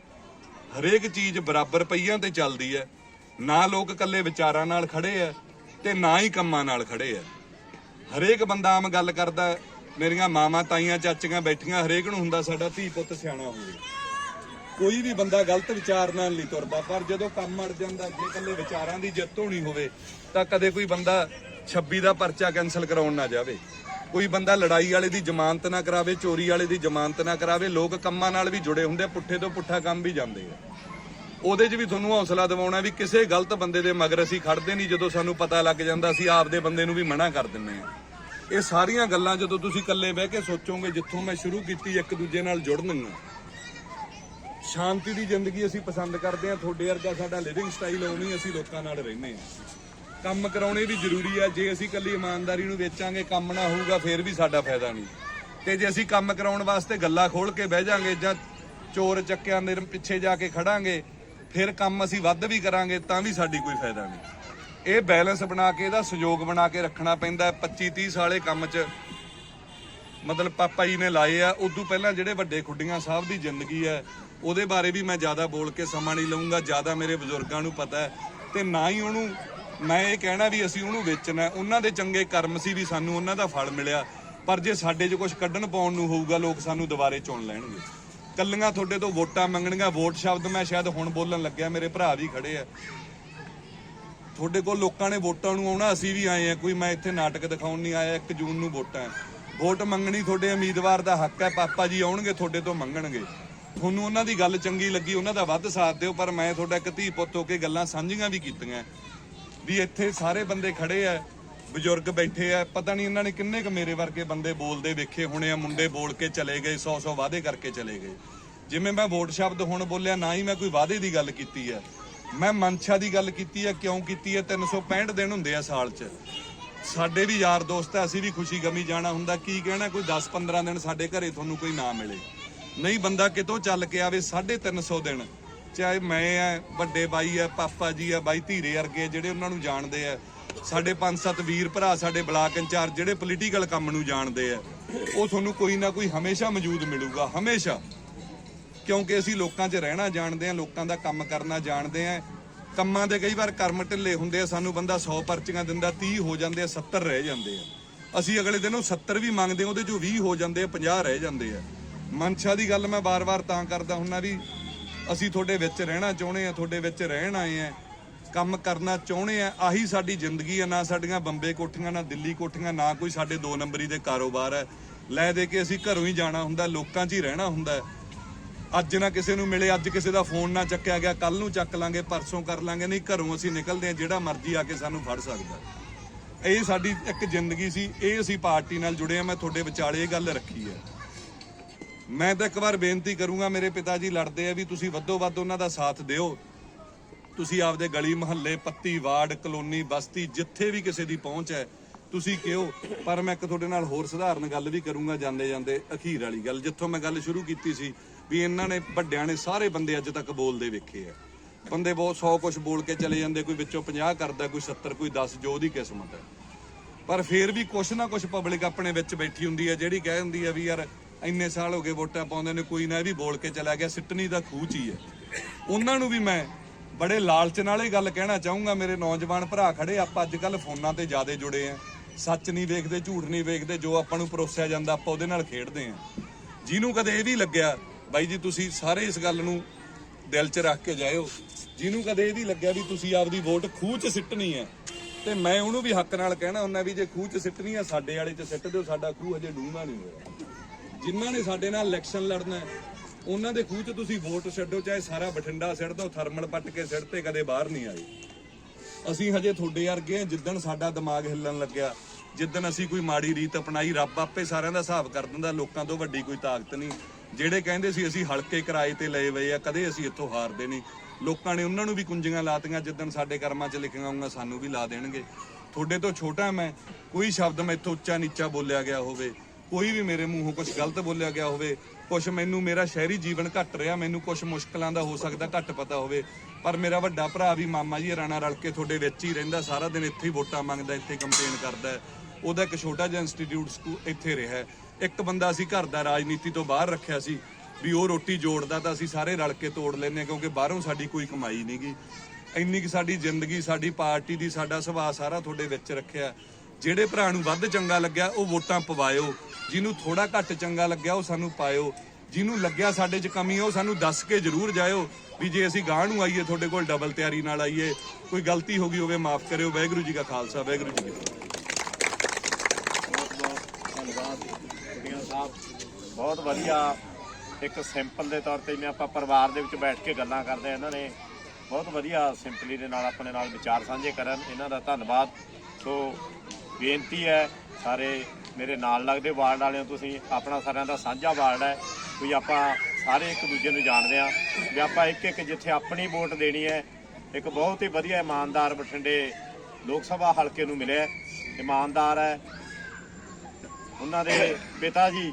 ਹਰੇਕ ਚੀਜ਼ ਬਰਾਬਰ ਪਈਆਂ ਤੇ ਚੱਲਦੀ ਹੈ। ਨਾ ਲੋਕ ਇਕੱਲੇ ਵਿਚਾਰਾਂ ਨਾਲ ਖੜੇ ਆ ਤੇ ਨਾ ਹੀ ਕੰਮਾਂ ਨਾਲ ਖੜੇ ਆ ਹਰੇਕ ਬੰਦਾ ਆਮ ਗੱਲ ਕਰਦਾ ਮੇਰੀਆਂ ਮਾਮਾ ਤਾਈਆਂ, ਚਾਚੀਆਂ ਬੈਠੀਆਂ, ਹਰੇਕ ਨੂੰ ਹੁੰਦਾ ਸਾਡਾ ਧੀ ਪੁੱਤ ਸਿਆਣਾ ਹੋਵੇ ਕੋਈ ਵੀ ਬੰਦਾ ਗਲਤ ਵਿਚਾਰ ਨਾਲ ਨਹੀਂ ਤੁਰਦਾ, ਪਰ ਜਦੋਂ ਕੰਮ ਅੜ ਜਾਂਦਾ, ਜੇ ਇਕੱਲੇ ਵਿਚਾਰਾਂ ਦੀ ਜਿੱਤ ਹੋਣੀ ਹੋਵੇ, ਤਾਂ ਕਦੇ ਕੋਈ ਬੰਦਾ 26 ਦਾ ਪਰਚਾ ਕੈਨਸਲ ਕਰਾਉਣ ਨਾ ਜਾਵੇ। ਕੋਈ ਬੰਦਾ ਲੜਾਈ ਵਾਲੇ ਦੀ ਜ਼ਮਾਨਤ ਨਾ ਕਰਾਵੇ, ਚੋਰੀ ਵਾਲੇ ਦੀ ਜ਼ਮਾਨਤ ਨਾ ਕਰਾਵੇ, ਲੋਕ ਕੰਮਾਂ ਨਾਲ ਵੀ ਜੁੜੇ ਹੁੰਦੇ, ਪੁੱਠੇ ਤੋਂ ਪੁੱਠਾ ਕੰਮ ਵੀ ਜਾਂਦੇ ਆ। ਉਹਦੇ 'ਚ ਵੀ ਤੁਹਾਨੂੰ ਹੌਸਲਾ ਦਿਵਾਉਣਾ ਵੀ ਕਿਸੇ ਗਲਤ ਬੰਦੇ ਦੇ ਮਗਰ ਅਸੀਂ ਖੜਦੇ ਨਹੀਂ, ਜਦੋਂ ਸਾਨੂੰ ਪਤਾ ਲੱਗ ਜਾਂਦਾ, ਅਸੀਂ ਆਪਦੇ ਬੰਦੇ ਨੂੰ ਵੀ ਮਨਾ ਕਰ ਦਿੰਨੇ ਆ ਇਹ ਸਾਰੀਆਂ ਗੱਲਾਂ ਜਦੋਂ ਤੁਸੀਂ ਇਕੱਲੇ ਬਹਿ ਕੇ ਸੋਚੋਗੇ ਜਿੱਥੋਂ ਮੈਂ ਸ਼ੁਰੂ ਕੀਤੀ ਇੱਕ ਦੂਜੇ ਨਾਲ ਜੁੜਨਗੀਆਂ ਸ਼ਾਂਤੀ ਦੀ ਜ਼ਿੰਦਗੀ ਅਸੀਂ ਪਸੰਦ ਕਰਦੇ ਹਾਂ, ਤੁਹਾਡੇ ਵਰਗਾ ਸਾਡਾ ਲਿਵਿੰਗ ਸਟਾਈਲ ਉਵੇਂ ਅਸੀਂ ਲੋਕਾਂ ਨਾਲ ਰਹਿੰਦੇ ਹਾਂ। ਕੰਮ ਕਰਾਉਣੇ ਵੀ ਜ਼ਰੂਰੀ ਆ, ਜੇ ਅਸੀਂ ਇਕੱਲੀ ਇਮਾਨਦਾਰੀ ਨੂੰ ਵੇਚਾਂਗੇ, ਕੰਮ ਨਾ ਹੋਊਗਾ, ਫੇਰ ਵੀ ਸਾਡਾ ਫਾਇਦਾ ਨਹੀਂ। ਤੇ ਜੇ ਅਸੀਂ ਕੰਮ ਕਰਾਉਣ ਵਾਸਤੇ ਗੱਲਾਂ ਖੋਲ ਕੇ ਬਹਿ ਜਾਾਂਗੇ ਜਾਂ ਚੋਰ ਚੱਕਿਆਂ ਦੇ ਪਿੱਛੇ ਜਾ ਕੇ ਖੜਾਂਗੇ, ਫਿਰ ਕੰਮ ਅਸੀਂ ਵੱਧ ਵੀ ਕਰਾਂਗੇ, ਤਾਂ ਵੀ ਸਾਡੀ ਕੋਈ ਫਾਇਦਾ ਨਹੀਂ। ਇਹ ਬੈਲੈਂਸ ਬਣਾ ਕੇ ਇਹਦਾ ਸਹਿਯੋਗ ਬਣਾ ਕੇ ਰੱਖਣਾ ਪੈਂਦਾ 25 30 ਸਾਲੇ ਕੰਮ 'ਚ। ਮਤਲਬ ਪਾਪਾ ਜੀ ਨੇ ਲਾਏ ਆ, ਉਦੋਂ ਪਹਿਲਾਂ ਜਿਹੜੇ ਵੱਡੇ ਖੁੱਡੀਆਂ ਸਾਹਿਬ ਦੀ ਜ਼ਿੰਦਗੀ ਹੈ, ਉਹਦੇ ਬਾਰੇ ਵੀ ਮੈਂ ਜ਼ਿਆਦਾ ਬੋਲ ਕੇ ਸਮਾਂ ਨਹੀਂ ਲਵਾਂਗਾ ਜ਼ਿਆਦਾ ਮੇਰੇ ਬਜ਼ੁਰਗਾਂ ਨੂੰ ਪਤਾ ਹੈ। ਤੇ ਨਾ ਹੀ ਉਹਨੂੰ, ਮੈਂ ਇਹ ਕਹਿਣਾ ਵੀ ਅਸੀਂ ਉਹਨੂੰ ਵੇਚਣਾ ਉਹਨਾਂ ਦੇ ਚੰਗੇ ਕਰਮ ਸੀ ਵੀ ਸਾਨੂੰ ਉਹਨਾਂ ਦਾ ਫਲ ਮਿਲਿਆ। ਪਰ ਜੇ ਸਾਡੇ 'ਚ ਕੁਝ ਕੱਢਣ ਪਾਉਣ ਨੂੰ ਹੋਊਗਾ, ਲੋਕ ਸਾਨੂੰ ਦੁਬਾਰੇ ਚੁਣ ਲੈਣਗੇ। ਕੱਲੀਆਂ ਤੁਹਾਡੇ ਤੋਂ ਵੋਟਾਂ ਮੰਗਣੀਆਂ, ਵੋਟ ਸ਼ਬਦ ਮੈਂ ਸ਼ਾਇਦ ਹੁਣ ਬੋਲਣ ਲੱਗਿਆ, ਮੇਰੇ ਭਰਾ ਵੀ ਖੜੇ ਆ। ਤੁਹਾਡੇ ਕੋਲ ਲੋਕਾਂ ਨੇ ਵੋਟਾਂ ਨੂੰ ਆਉਣਾ, ਅਸੀਂ ਵੀ ਆਏ ਆ ਕੋਈ ਮੈਂ ਇੱਥੇ ਨਾਟਕ ਦਿਖਾਉਣ ਨਹੀਂ ਆਇਆ 1 ਜੂਨ ਨੂੰ ਵੋਟਾਂ ਵੋਟ ਮੰਗਣੀ ਤੁਹਾਡੇ ਉਮੀਦਵਾਰ ਦਾ ਹੱਕ ਹੈ, ਪਾਪਾ ਜੀ ਆਉਣਗੇ, ਤੁਹਾਡੇ ਤੋਂ ਮੰਗਣਗੇ। ਤੁਹਾਨੂੰ ਉਹਨਾਂ ਦੀ ਗੱਲ ਚੰਗੀ ਲੱਗੀ, ਉਹਨਾਂ ਦਾ ਵੱਧ ਸਾਥ ਦਿਓ, ਪਰ ਮੈਂ ਤੁਹਾਡਾ ਇੱਕ ਧੀ ਪੁੱਤ ਹੋ ਕੇ ਗੱਲਾਂ ਸਾਂਝੀਆਂ ਵੀ ਕੀਤੀਆਂ। ਵੀ ਇੱਥੇ ਸਾਰੇ ਬੰਦੇ ਖੜੇ ਆ, ਬਜ਼ੁਰਗ ਬੈਠੇ ਆ, ਪਤਾ ਨਹੀਂ ਇਹਨਾਂ ਨੇ ਕਿੰਨੇ ਕੁ ਮੇਰੇ ਵਰਗੇ ਬੰਦੇ ਬੋਲਦੇ ਵੇਖੇ ਹੋਣੇ ਆ, ਮੁੰਡੇ ਬੋਲ ਕੇ ਚਲੇ ਗਏ 100 100 ਵਾਅਦੇ ਕਰਕੇ ਚਲੇ ਗਏ। ਜਿਵੇਂ ਮੈਂ ਵੋਟ ਸ਼ਬਦ ਹੁਣ ਬੋਲਿਆ, ਨਾ ਹੀ ਮੈਂ ਕੋਈ ਵਾਅਦੇ ਦੀ ਗੱਲ ਕੀਤੀ ਹੈ ਮੈਂ ਮਨਸ਼ਾ ਦੀ ਗੱਲ ਕੀਤੀ ਹੈ, ਕਿਉਂ ਕੀਤੀ ਹੈ? 365 ਦਿਨ ਹੁੰਦੇ ਆ ਸਾਲ 'ਚ। ਸਾਡੇ ਵੀ ਯਾਰ ਦੋਸਤ ਆ, ਅਸੀਂ ਵੀ ਖੁਸ਼ੀ ਗਮੀ ਜਾਣਾ ਹੁੰਦਾ। ਕੀ ਕਹਿਣਾ, ਕੋਈ 10 15 ਦਿਨ ਸਾਡੇ ਘਰੇ ਤੁਹਾਨੂੰ ਕੋਈ ਨਾ ਮਿਲੇ। ਨਹੀਂ, ਬੰਦਾ ਕਿਤੋਂ ਚੱਲ ਕੇ ਆਵੇ 350 ਦਿਨ। ਚਾਹੇ ਮੈਂ ਆ, ਵੱਡੇ ਬਾਈ ਆ, ਪਾਪਾ ਜੀ ਆ, ਬਾਈ ਧੀਰੇ ਵਰਗੇ ਜਿਹੜੇ ਉਹਨਾਂ ਨੂੰ ਜਾਣਦੇ ਆ। ਸਾਡੇ ਪੰਜ ਸੱਤ ਵੀਰ ਭਰਾ ਸਾਡੇ ਬਲਾਕ ਇੰਚਾਰਜ, ਜਿਹੜੇ ਪੋਲੀਟੀਕਲ ਕੰਮ ਨੂੰ ਜਾਣਦੇ ਆ। ਉਹ ਤੁਹਾਨੂੰ ਕੋਈ ਨਾ ਕੋਈ ਹਮੇਸ਼ਾ ਮੌਜੂਦ ਮਿਲੂਗਾ, ਹਮੇਸ਼ਾ। ਕਿਉਂਕਿ ਅਸੀਂ ਲੋਕਾਂ 'ਚ ਰਹਿਣਾ ਜਾਣਦੇ ਆ ਲੋਕਾਂ ਦਾ ਕੰਮ ਕਰਨਾ ਜਾਣਦੇ ਆ ਕੰਮਾਂ ਦੇ ਕਈ ਵਾਰ ਕਰਮ ਢਿੱਲੇ ਹੁੰਦੇ ਆ, ਸਾਨੂੰ ਬੰਦਾ 100 ਪਰਚੀਆਂ ਦਿੰਦਾ 30 ਹੋ ਜਾਂਦੇ ਆ 70 ਰਹਿ ਜਾਂਦੇ ਆ। ਅਸੀਂ ਅਗਲੇ ਦਿਨ ਉਹ 70 ਵੀ ਮੰਗਦੇ ਆ, ਉਹਦੇ ਚੋਂ 20 ਹੋ ਜਾਂਦੇ ਆ 50 ਰਹਿ ਜਾਂਦੇ ਆ। ਮਨਸ਼ਾ ਦੀ ਗੱਲ ਮੈਂ ਬਾਰ-ਬਾਰ ਤਾਂ ਕਰਦਾ ਹੁੰਨਾ ਵੀ ਅਸੀਂ ਤੁਹਾਡੇ ਵਿੱਚ ਰਹਿਣਾ ਚਾਹੁੰਦੇ ਆ ਤੁਹਾਡੇ ਵਿੱਚ ਰਹਿਣ ਆਏ ਆ ਕੰਮ ਕਰਨਾ ਚਾਹੁੰਦੇ ਆ ਆਹੀ ਸਾਡੀ ਜ਼ਿੰਦਗੀ ਆ, ਨਾ ਸਾਡੀਆਂ ਬੰਬੇ ਕੋਠੀਆਂ, ਨਾ ਦਿੱਲੀ ਕੋਠੀਆਂ, ਨਾ ਕੋਈ ਸਾਡੇ ਦੋ ਨੰਬਰੀ ਦੇ ਕਾਰੋਬਾਰ ਹੈ ਲੈ ਦੇ ਕੇ ਅਸੀਂ ਘਰੋਂ ਹੀ ਜਾਣਾ ਹੁੰਦਾ, ਲੋਕਾਂ 'ਚ ਹੀ ਰਹਿਣਾ ਹੁੰਦਾ। ਅੱਜ ਨਾ ਕਿਸੇ ਨੂੰ ਮਿਲੇ, ਅੱਜ ਕਿਸੇ ਦਾ ਫੋਨ ਨਾ ਚੱਕਿਆ ਗਿਆ ਕੱਲ ਨੂੰ ਚੱਕ ਲਾਂਗੇ, ਪਰਸੋਂ ਕਰ ਲਾਂਗੇ, ਨਹੀਂ ਘਰੋਂ ਅਸੀਂ ਨਿਕਲਦੇ ਆ ਜਿਹੜਾ ਮਰਜ਼ੀ ਆ ਕੇ ਸਾਨੂੰ ਫੜ ਸਕਦਾ। ਇਹ ਸਾਡੀ ਇੱਕ ਜ਼ਿੰਦਗੀ ਸੀ, ਇਹ ਅਸੀਂ ਪਾਰਟੀ ਨਾਲ ਜੁੜੇ ਆ ਮੈਂ ਤੁਹਾਡੇ ਵਿਚਾਲੇ ਇਹ ਗੱਲ ਰੱਖੀ ਹੈ। ਮੈਂ ਤਾਂ ਇੱਕ ਵਾਰ ਬੇਨਤੀ ਕਰੂੰਗਾ, ਮੇਰੇ ਪਿਤਾ ਜੀ ਲੜਦੇ ਆ ਵੀ ਤੁਸੀਂ ਵੱਧੋ ਵੱਧ ਉਹਨਾਂ ਦਾ ਸਾਥ ਦਿਓ। ਤੁਸੀਂ ਆਪਦੇ ਗਲੀ ਮੁਹੱਲੇ, ਪੱਤੀ, ਵਾਰਡ, ਕਲੋਨੀ, ਬਸਤੀ, ਜਿੱਥੇ ਵੀ ਕਿਸੇ ਦੀ ਪਹੁੰਚ ਹੈ, ਤੁਸੀਂ ਕਿਹੋ। ਪਰ ਮੈਂ ਇੱਕ ਤੁਹਾਡੇ ਨਾਲ ਹੋਰ ਸਧਾਰਨ ਗੱਲ ਵੀ ਕਰੂੰਗਾ ਜਾਂਦੇ ਜਾਂਦੇ ਅਖੀਰ ਵਾਲੀ ਗੱਲ, ਜਿੱਥੋਂ ਮੈਂ ਗੱਲ ਸ਼ੁਰੂ ਕੀਤੀ ਸੀ ਵੀ ਇਹਨਾਂ ਨੇ ਵੱਡਿਆਂ ਨੇ ਸਾਰੇ ਬੰਦੇ ਅੱਜ ਤੱਕ ਬੋਲਦੇ ਵੇਖੇ ਆ। ਬੰਦੇ ਬਹੁਤ 100 ਕੁਝ ਬੋਲ ਕੇ ਚਲੇ ਜਾਂਦੇ, ਕੋਈ ਵਿੱਚੋਂ 50 ਕਰਦਾ, ਕੋਈ 70 ਕੋਈ 10 ਜੋ ਉਹਦੀ ਕਿਸਮਤ ਹੈ। ਪਰ ਫਿਰ ਵੀ ਕੁਛ ਨਾ ਕੁਛ ਪਬਲਿਕ ਆਪਣੇ ਵਿੱਚ ਬੈਠੀ ਹੁੰਦੀ ਹੈ, ਜਿਹੜੀ ਕਹਿ ਹੁੰਦੀ ਹੈ ਵੀ ਯਾਰ ਇੰਨੇ ਸਾਲ ਹੋ ਗਏ ਵੋਟਾਂ ਪਾਉਂਦੇ ਨੇ, ਕੋਈ ਨਾ ਇਹ ਵੀ ਬੋਲ ਕੇ ਚਲਾ ਗਿਆ, ਸਿੱਟਣੀ ਦਾ ਖੂਚ ਹੀ ਹੈ। ਉਹਨਾਂ ਨੂੰ ਵੀ ਮੈਂ ਬੜੇ ਲਾਲਚ ਨਾਲ ਇਹ ਗੱਲ ਕਹਿਣਾ ਚਾਹੂੰਗਾ, ਮੇਰੇ ਨੌਜਵਾਨ ਭਰਾ ਖੜੇ, ਆਪਾਂ ਅੱਜ ਕੱਲ ਫੋਨਾਂ ਤੇ ਜ਼ਿਆਦਾ ਜੁੜੇ ਆ ਸੱਚ ਨਹੀਂ ਵੇਖਦੇ, ਝੂਠ ਨਹੀਂ ਵੇਖਦੇ, ਜੋ ਆਪਾਂ ਨੂੰ ਪਰੋਸਿਆ ਜਾਂਦਾ, ਆਪਾਂ ਉਹਦੇ ਨਾਲ ਖੇਡਦੇ ਆ ਜਿਹਨੂੰ ਕਦੇ ਇਹ ਵੀ ਲੱਗਿਆ ਬਾਈ ਜੀ, ਤੁਸੀਂ ਸਾਰੇ ਇਸ ਗੱਲ ਨੂੰ ਦਿਲ 'ਚ ਰੱਖ ਕੇ ਜਾਇਓ। ਜਿਹਨੂੰ ਕਦੇ ਇਹਦੀ ਲੱਗਿਆ ਵੀ ਤੁਸੀਂ ਆਪਦੀ ਵੋਟ ਖੂਹ 'ਚ ਸਿੱਟਣੀ ਹੈ, ਤੇ ਮੈਂ ਉਹਨੂੰ ਵੀ ਹੱਕ ਨਾਲ ਕਹਿਣਾ ਹੁੰਦਾ ਵੀ ਜੇ ਖੂਹ 'ਚ ਸਿੱਟਣੀ ਆ ਸਾਡੇ ਵਾਲੇ 'ਚ ਸਿੱਟ ਦਿਓ, ਸਾਡਾ ਖੂਹ ਅਜੇ ਡੂੰਘਾ ਨਹੀਂ ਹੋਇਆ। ਜਿਨ੍ਹਾਂ ਨੇ ਸਾਡੇ ਨਾਲ ਇਲੈਕਸ਼ਨ ਲੜਨਾ ਉਹਨਾਂ ਦੇ ਖੂਹ 'ਚ ਤੁਸੀਂ ਵੋਟ ਛੱਡੋ, ਚਾਹੇ ਸਾਰਾ ਬਠਿੰਡਾ ਸਿੱਟ ਦਿਓ ਥਰਮਲ ਪੱਟ ਕੇ ਸਿੱਟ ਤੇ ਕਦੇ ਬਾਹਰ ਨਹੀਂ ਆਏ। ਅਸੀਂ ਹਜੇ ਤੁਹਾਡੇ ਵਰਗੇ ਜਿੱਦਣ ਸਾਡਾ ਦਿਮਾਗ ਹਿੱਲਣ ਲੱਗਿਆ, ਜਿੱਦਣ ਅਸੀਂ ਕੋਈ ਮਾੜੀ ਰੀਤ ਅਪਣਾਈ, ਰੱਬ ਆਪੇ ਸਾਰਿਆਂ ਦਾ ਹਿਸਾਬ ਕਰ ਦਿੰਦਾ, ਲੋਕਾਂ ਤੋਂ ਵੱਡੀ ਕੋਈ ਤਾਕਤ ਨਹੀਂ। ਜਿਹੜੇ ਕਹਿੰਦੇ ਸੀ ਅਸੀਂ ਹਲਕੇ ਕਿਰਾਏ ਤੇ ਲਏ ਹੋਏ ਆ, ਕਦੇ ਅਸੀਂ ਇੱਥੋਂ ਹਾਰਦੇ ਨਹੀਂ। ਲੋਕਾਂ ਨੇ ਉਹਨਾਂ ਨੂੰ ਵੀ ਕੁੰਜੀਆਂ ਲਾਤੀਆਂ, ਜਿੱਦਣ ਸਾਡੇ ਕਰਮਾਂ 'ਚ ਲਿਖੀਆਂ ਹੋਊਗਾ ਸਾਨੂੰ ਵੀ ਲਾ ਦੇਣਗੇ। ਤੁਹਾਡੇ ਤੋਂ ਛੋਟਾ ਮੈਂ, ਕੋਈ ਸ਼ਬਦ ਮੈਂ ਇੱਥੋਂ ਉੱਚਾ ਨੀਚਾ ਬੋਲਿਆ ਗਿਆ ਹੋਵੇ, ਕੋਈ ਵੀ ਮੇਰੇ ਮੂੰਹੋਂ ਕੁਝ ਗਲਤ ਬੋਲਿਆ ਗਿਆ ਹੋਵੇ ਕੁਝ ਮੈਨੂੰ ਮੇਰਾ ਸ਼ਹਿਰੀ ਜੀਵਨ ਘੱਟ ਰਿਹਾ, ਮੈਨੂੰ ਕੁਝ ਮੁਸ਼ਕਲਾਂ ਦਾ ਹੋ ਸਕਦਾ, ਘੱਟ ਪਤਾ ਹੋਵੇ, ਪਰ ਮੇਰਾ ਵੱਡਾ ਭਰਾ ਵੀ ਮਾਮਾ ਜੀ, ਰਾਣਾ ਰਲ ਕੇ ਤੁਹਾਡੇ ਵਿੱਚ ਹੀ ਰਹਿੰਦਾ, ਸਾਰਾ ਦਿਨ ਇੱਥੇ ਹੀ ਵੋਟਾਂ ਮੰਗਦਾ, ਇੱਥੇ ਕੰਪੇਨ ਕਰਦਾ, ਉਹਦਾ ਇੱਕ ਛੋਟਾ ਜਿਹਾ ਇੰਸਟੀਚਿਊਟ ਸਕੂਲ ਇੱਥੇ ਰਿਹਾ। ਇੱਕ ਬੰਦਾ ਅਸੀਂ ਘਰ ਦਾ ਰਾਜਨੀਤੀ ਤੋਂ ਬਾਹਰ ਰੱਖਿਆ ਸੀ ਵੀ ਉਹ ਰੋਟੀ ਜੋੜਦਾ ਤਾਂ ਅਸੀਂ ਸਾਰੇ ਰਲ ਕੇ ਤੋੜ ਲੈਂਦੇ ਹਾਂ ਕਿਉਂਕਿ ਬਾਹਰੋਂ ਸਾਡੀ ਕੋਈ ਕਮਾਈ ਨਹੀਂਗੀ ਇੰਨੀ ਕਿ ਸਾਡੀ ਜ਼ਿੰਦਗੀ, ਸਾਡੀ ਪਾਰਟੀ ਦੀ, ਸਾਡਾ ਸੁਭਾਅ ਸਾਰਾ ਤੁਹਾਡੇ ਵਿੱਚ ਰੱਖਿਆ। ਜਿਹੜੇ ਭਰਾ ਨੂੰ ਵੱਧ ਚੰਗਾ ਲੱਗਿਆ, ਉਹ ਵੋਟਾਂ ਪਵਾਇਓ। ਜਿਹਨੂੰ ਥੋੜਾ ਘੱਟ ਚੰਗਾ ਲੱਗਿਆ, ਉਹ ਸਾਨੂੰ ਪਾਇਓ। ਜਿਹਨੂੰ ਲੱਗਿਆ ਸਾਡੇ 'ਚ ਕਮੀ ਹੈ ਉਹ ਸਾਨੂੰ ਦੱਸ ਕੇ ਜ਼ਰੂਰ ਜਾਇਓ ਵੀ ਜੇ ਅਸੀਂ ਗਾਂਹ ਨੂੰ ਆਈਏ, ਤੁਹਾਡੇ ਕੋਲ ਡਬਲ ਤਿਆਰੀ ਨਾਲ ਆਈਏ, ਕੋਈ ਗਲਤੀ ਹੋ ਗਈ ਹੋਵੇ, ਮਾਫ ਕਰਿਓ। ਵਾਹਿਗੁਰੂ ਜੀ ਕਾ ਖਾਲਸਾ, ਵਾਹਿਗੁਰੂ ਜੀ ਕੀ ਫਤਿਹ ਧੰਨਵਾਦ ਕੁੜੀਆਂ ਸਾਹਿਬ ਬਹੁਤ ਵਧੀਆ ਇੱਕ ਸਿੰਪਲ ਦੇ ਤੌਰ ਤੇ ਜਿਵੇਂ ਆਪਾਂ ਪਰਿਵਾਰ ਦੇ ਵਿੱਚ ਬੈਠ ਕੇ ਗੱਲਾਂ ਕਰਦੇ ਆ, ਇਹਨਾਂ ਨੇ ਬਹੁਤ ਵਧੀਆ ਸਿੰਪਲੀ ਦੇ ਨਾਲ ਆਪਣੇ ਨਾਲ ਵਿਚਾਰ ਸਾਂਝੇ ਕਰਨ। ਇਹਨਾਂ ਦਾ ਧੰਨਵਾਦ। ਸੋ ਬੇਨਤੀ ਹੈ ਸਾਰੇ ਮੇਰੇ ਨਾਲ ਲੱਗਦੇ ਵਾਰਡ ਵਾਲਿਓ ਤੁਸੀਂ ਆਪਣਾ ਸਾਰਿਆਂ ਦਾ ਸਾਂਝਾ ਵਾਰਡ ਹੈ। ਵੀ ਆਪਾਂ ਸਾਰੇ ਇੱਕ ਦੂਜੇ ਨੂੰ ਜਾਣਦੇ ਆ ਵੀ ਆਪਾਂ ਇੱਕ ਇੱਕ ਜਿੱਥੇ ਆਪਣੀ ਵੋਟ ਦੇਣੀ ਹੈ, ਇੱਕ ਬਹੁਤ ਹੀ ਵਧੀਆ ਇਮਾਨਦਾਰ ਬਠਿੰਡੇ ਲੋਕ ਸਭਾ ਹਲਕੇ ਨੂੰ ਮਿਲਿਆ। ਇਮਾਨਦਾਰ ਹੈ। ਉਹਨਾਂ ਦੇ ਪਿਤਾ ਜੀ,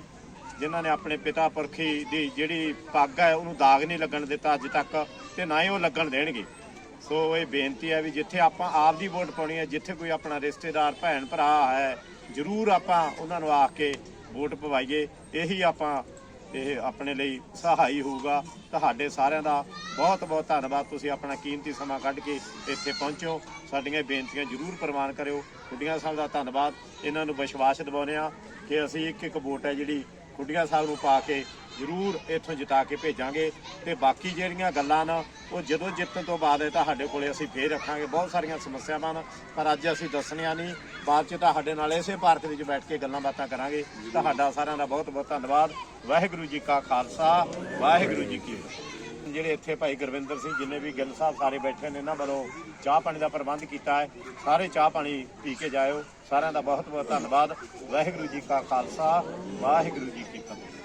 ਜਿਨ੍ਹਾਂ ਨੇ ਆਪਣੇ ਪਿਤਾ ਪੁਰਖੀ ਦੀ ਜਿਹੜੀ ਪੱਗ ਹੈ, ਉਹਨੂੰ ਦਾਗ ਨਹੀਂ ਲੱਗਣ ਦਿੱਤਾ ਅੱਜ ਤੱਕ ਤੇ ਨਾ ਹੀ ਉਹ ਲੱਗਣ ਦੇਣਗੇ। ਸੋ ਇਹ ਬੇਨਤੀ ਹੈ ਵੀ ਜਿੱਥੇ ਆਪਾਂ ਆਪ ਦੀ ਵੋਟ ਪਾਉਣੀ ਹੈ, ਜਿੱਥੇ ਕੋਈ ਆਪਣਾ ਰਿਸ਼ਤੇਦਾਰ, ਭੈਣ ਭਰਾ ਹੈ, ਜ਼ਰੂਰ ਆਪਾਂ ਉਹਨਾਂ ਨੂੰ ਆ ਕੇ ਵੋਟ ਪਵਾਈਏ। ਇਹੀ ਆਪਾਂ, ਇਹ ਆਪਣੇ ਲਈ ਸਹਾਈ ਹੋਊਗਾ। ਤੁਹਾਡੇ ਸਾਰਿਆਂ ਦਾ ਬਹੁਤ ਬਹੁਤ ਧੰਨਵਾਦ। ਤੁਸੀਂ ਆਪਣਾ ਕੀਮਤੀ ਸਮਾਂ ਕੱਢ ਕੇ ਇੱਥੇ ਪਹੁੰਚੋ। ਸਾਡੀਆਂ ਬੇਨਤੀਆਂ ਜ਼ਰੂਰ ਪ੍ਰਵਾਨ ਕਰਿਓ। ਕੁੜੀਆਂ ਸਾਹਿਬ ਦਾ ਧੰਨਵਾਦ। ਇਹਨਾਂ ਨੂੰ ਵਿਸ਼ਵਾਸ ਦਿਵਾਉਂਦੇ ਆ ਕਿ ਅਸੀਂ ਇੱਕ ਇੱਕ ਵੋਟ ਹੈ ਜਿਹੜੀ ਕੁੜੀਆਂ ਸਾਹਿਬ ਨੂੰ ਪਾ ਕੇ ਜ਼ਰੂਰ ਇੱਥੋਂ ਜਿਤਾ ਕੇ ਭੇਜਾਂਗੇ ਤੇ ਬਾਕੀ ਜਿਹੜੀਆਂ ਗੱਲਾਂ ਨਾ, ਉਹ ਜਦੋਂ ਜਿੱਤਣ ਤੋਂ ਬਾਅਦ ਇਹ ਤੁਹਾਡੇ ਕੋਲੇ ਅਸੀਂ ਫੇਰ ਰੱਖਾਂਗੇ। ਬਹੁਤ ਸਾਰੀਆਂ ਸਮੱਸਿਆਵਾਂ ਨੇ ਪਰ ਅੱਜ ਅਸੀਂ ਦੱਸਣੀਆਂ ਨਹੀਂ। ਬਾਅਦ ਚ ਤੁਹਾਡੇ ਨਾਲ ਇਸੇ ਪਾਰਕ ਵਿੱਚ ਬੈਠ ਕੇ ਗੱਲਾਂ ਬਾਤਾਂ ਕਰਾਂਗੇ। ਤੁਹਾਡਾ ਸਾਰਿਆਂ ਦਾ ਬਹੁਤ ਬਹੁਤ ਧੰਨਵਾਦ। ਵਾਹਿਗੁਰੂ ਜੀ ਕਾ ਖਾਲਸਾ, ਵਾਹਿਗੁਰੂ ਜੀ ਕੀ ਫਤਿਹ। ਜਿਹੜੇ ਇੱਥੇ ਭਾਈ ਗੁਰਵਿੰਦਰ ਸਿੰਘ ਜਿੰਨੇ ਵੀ ਗਿੱਲ ਸਾਹਿਬ ਸਾਰੇ ਬੈਠੇ ਨੇ ਇਹਨਾਂ ਵੱਲੋਂ ਚਾਹ ਪਾਣੀ ਦਾ ਪ੍ਰਬੰਧ ਕੀਤਾ ਹੈ। ਸਾਰੇ ਚਾਹ ਪਾਣੀ ਪੀ ਕੇ ਜਾਇਓ। ਸਾਰਿਆਂ ਦਾ ਬਹੁਤ ਬਹੁਤ ਧੰਨਵਾਦ। ਵਾਹਿਗੁਰੂ ਜੀ ਕਾ ਖਾਲਸਾ, ਵਾਹਿਗੁਰੂ ਜੀ ਕੀ ਫਤਿਹ।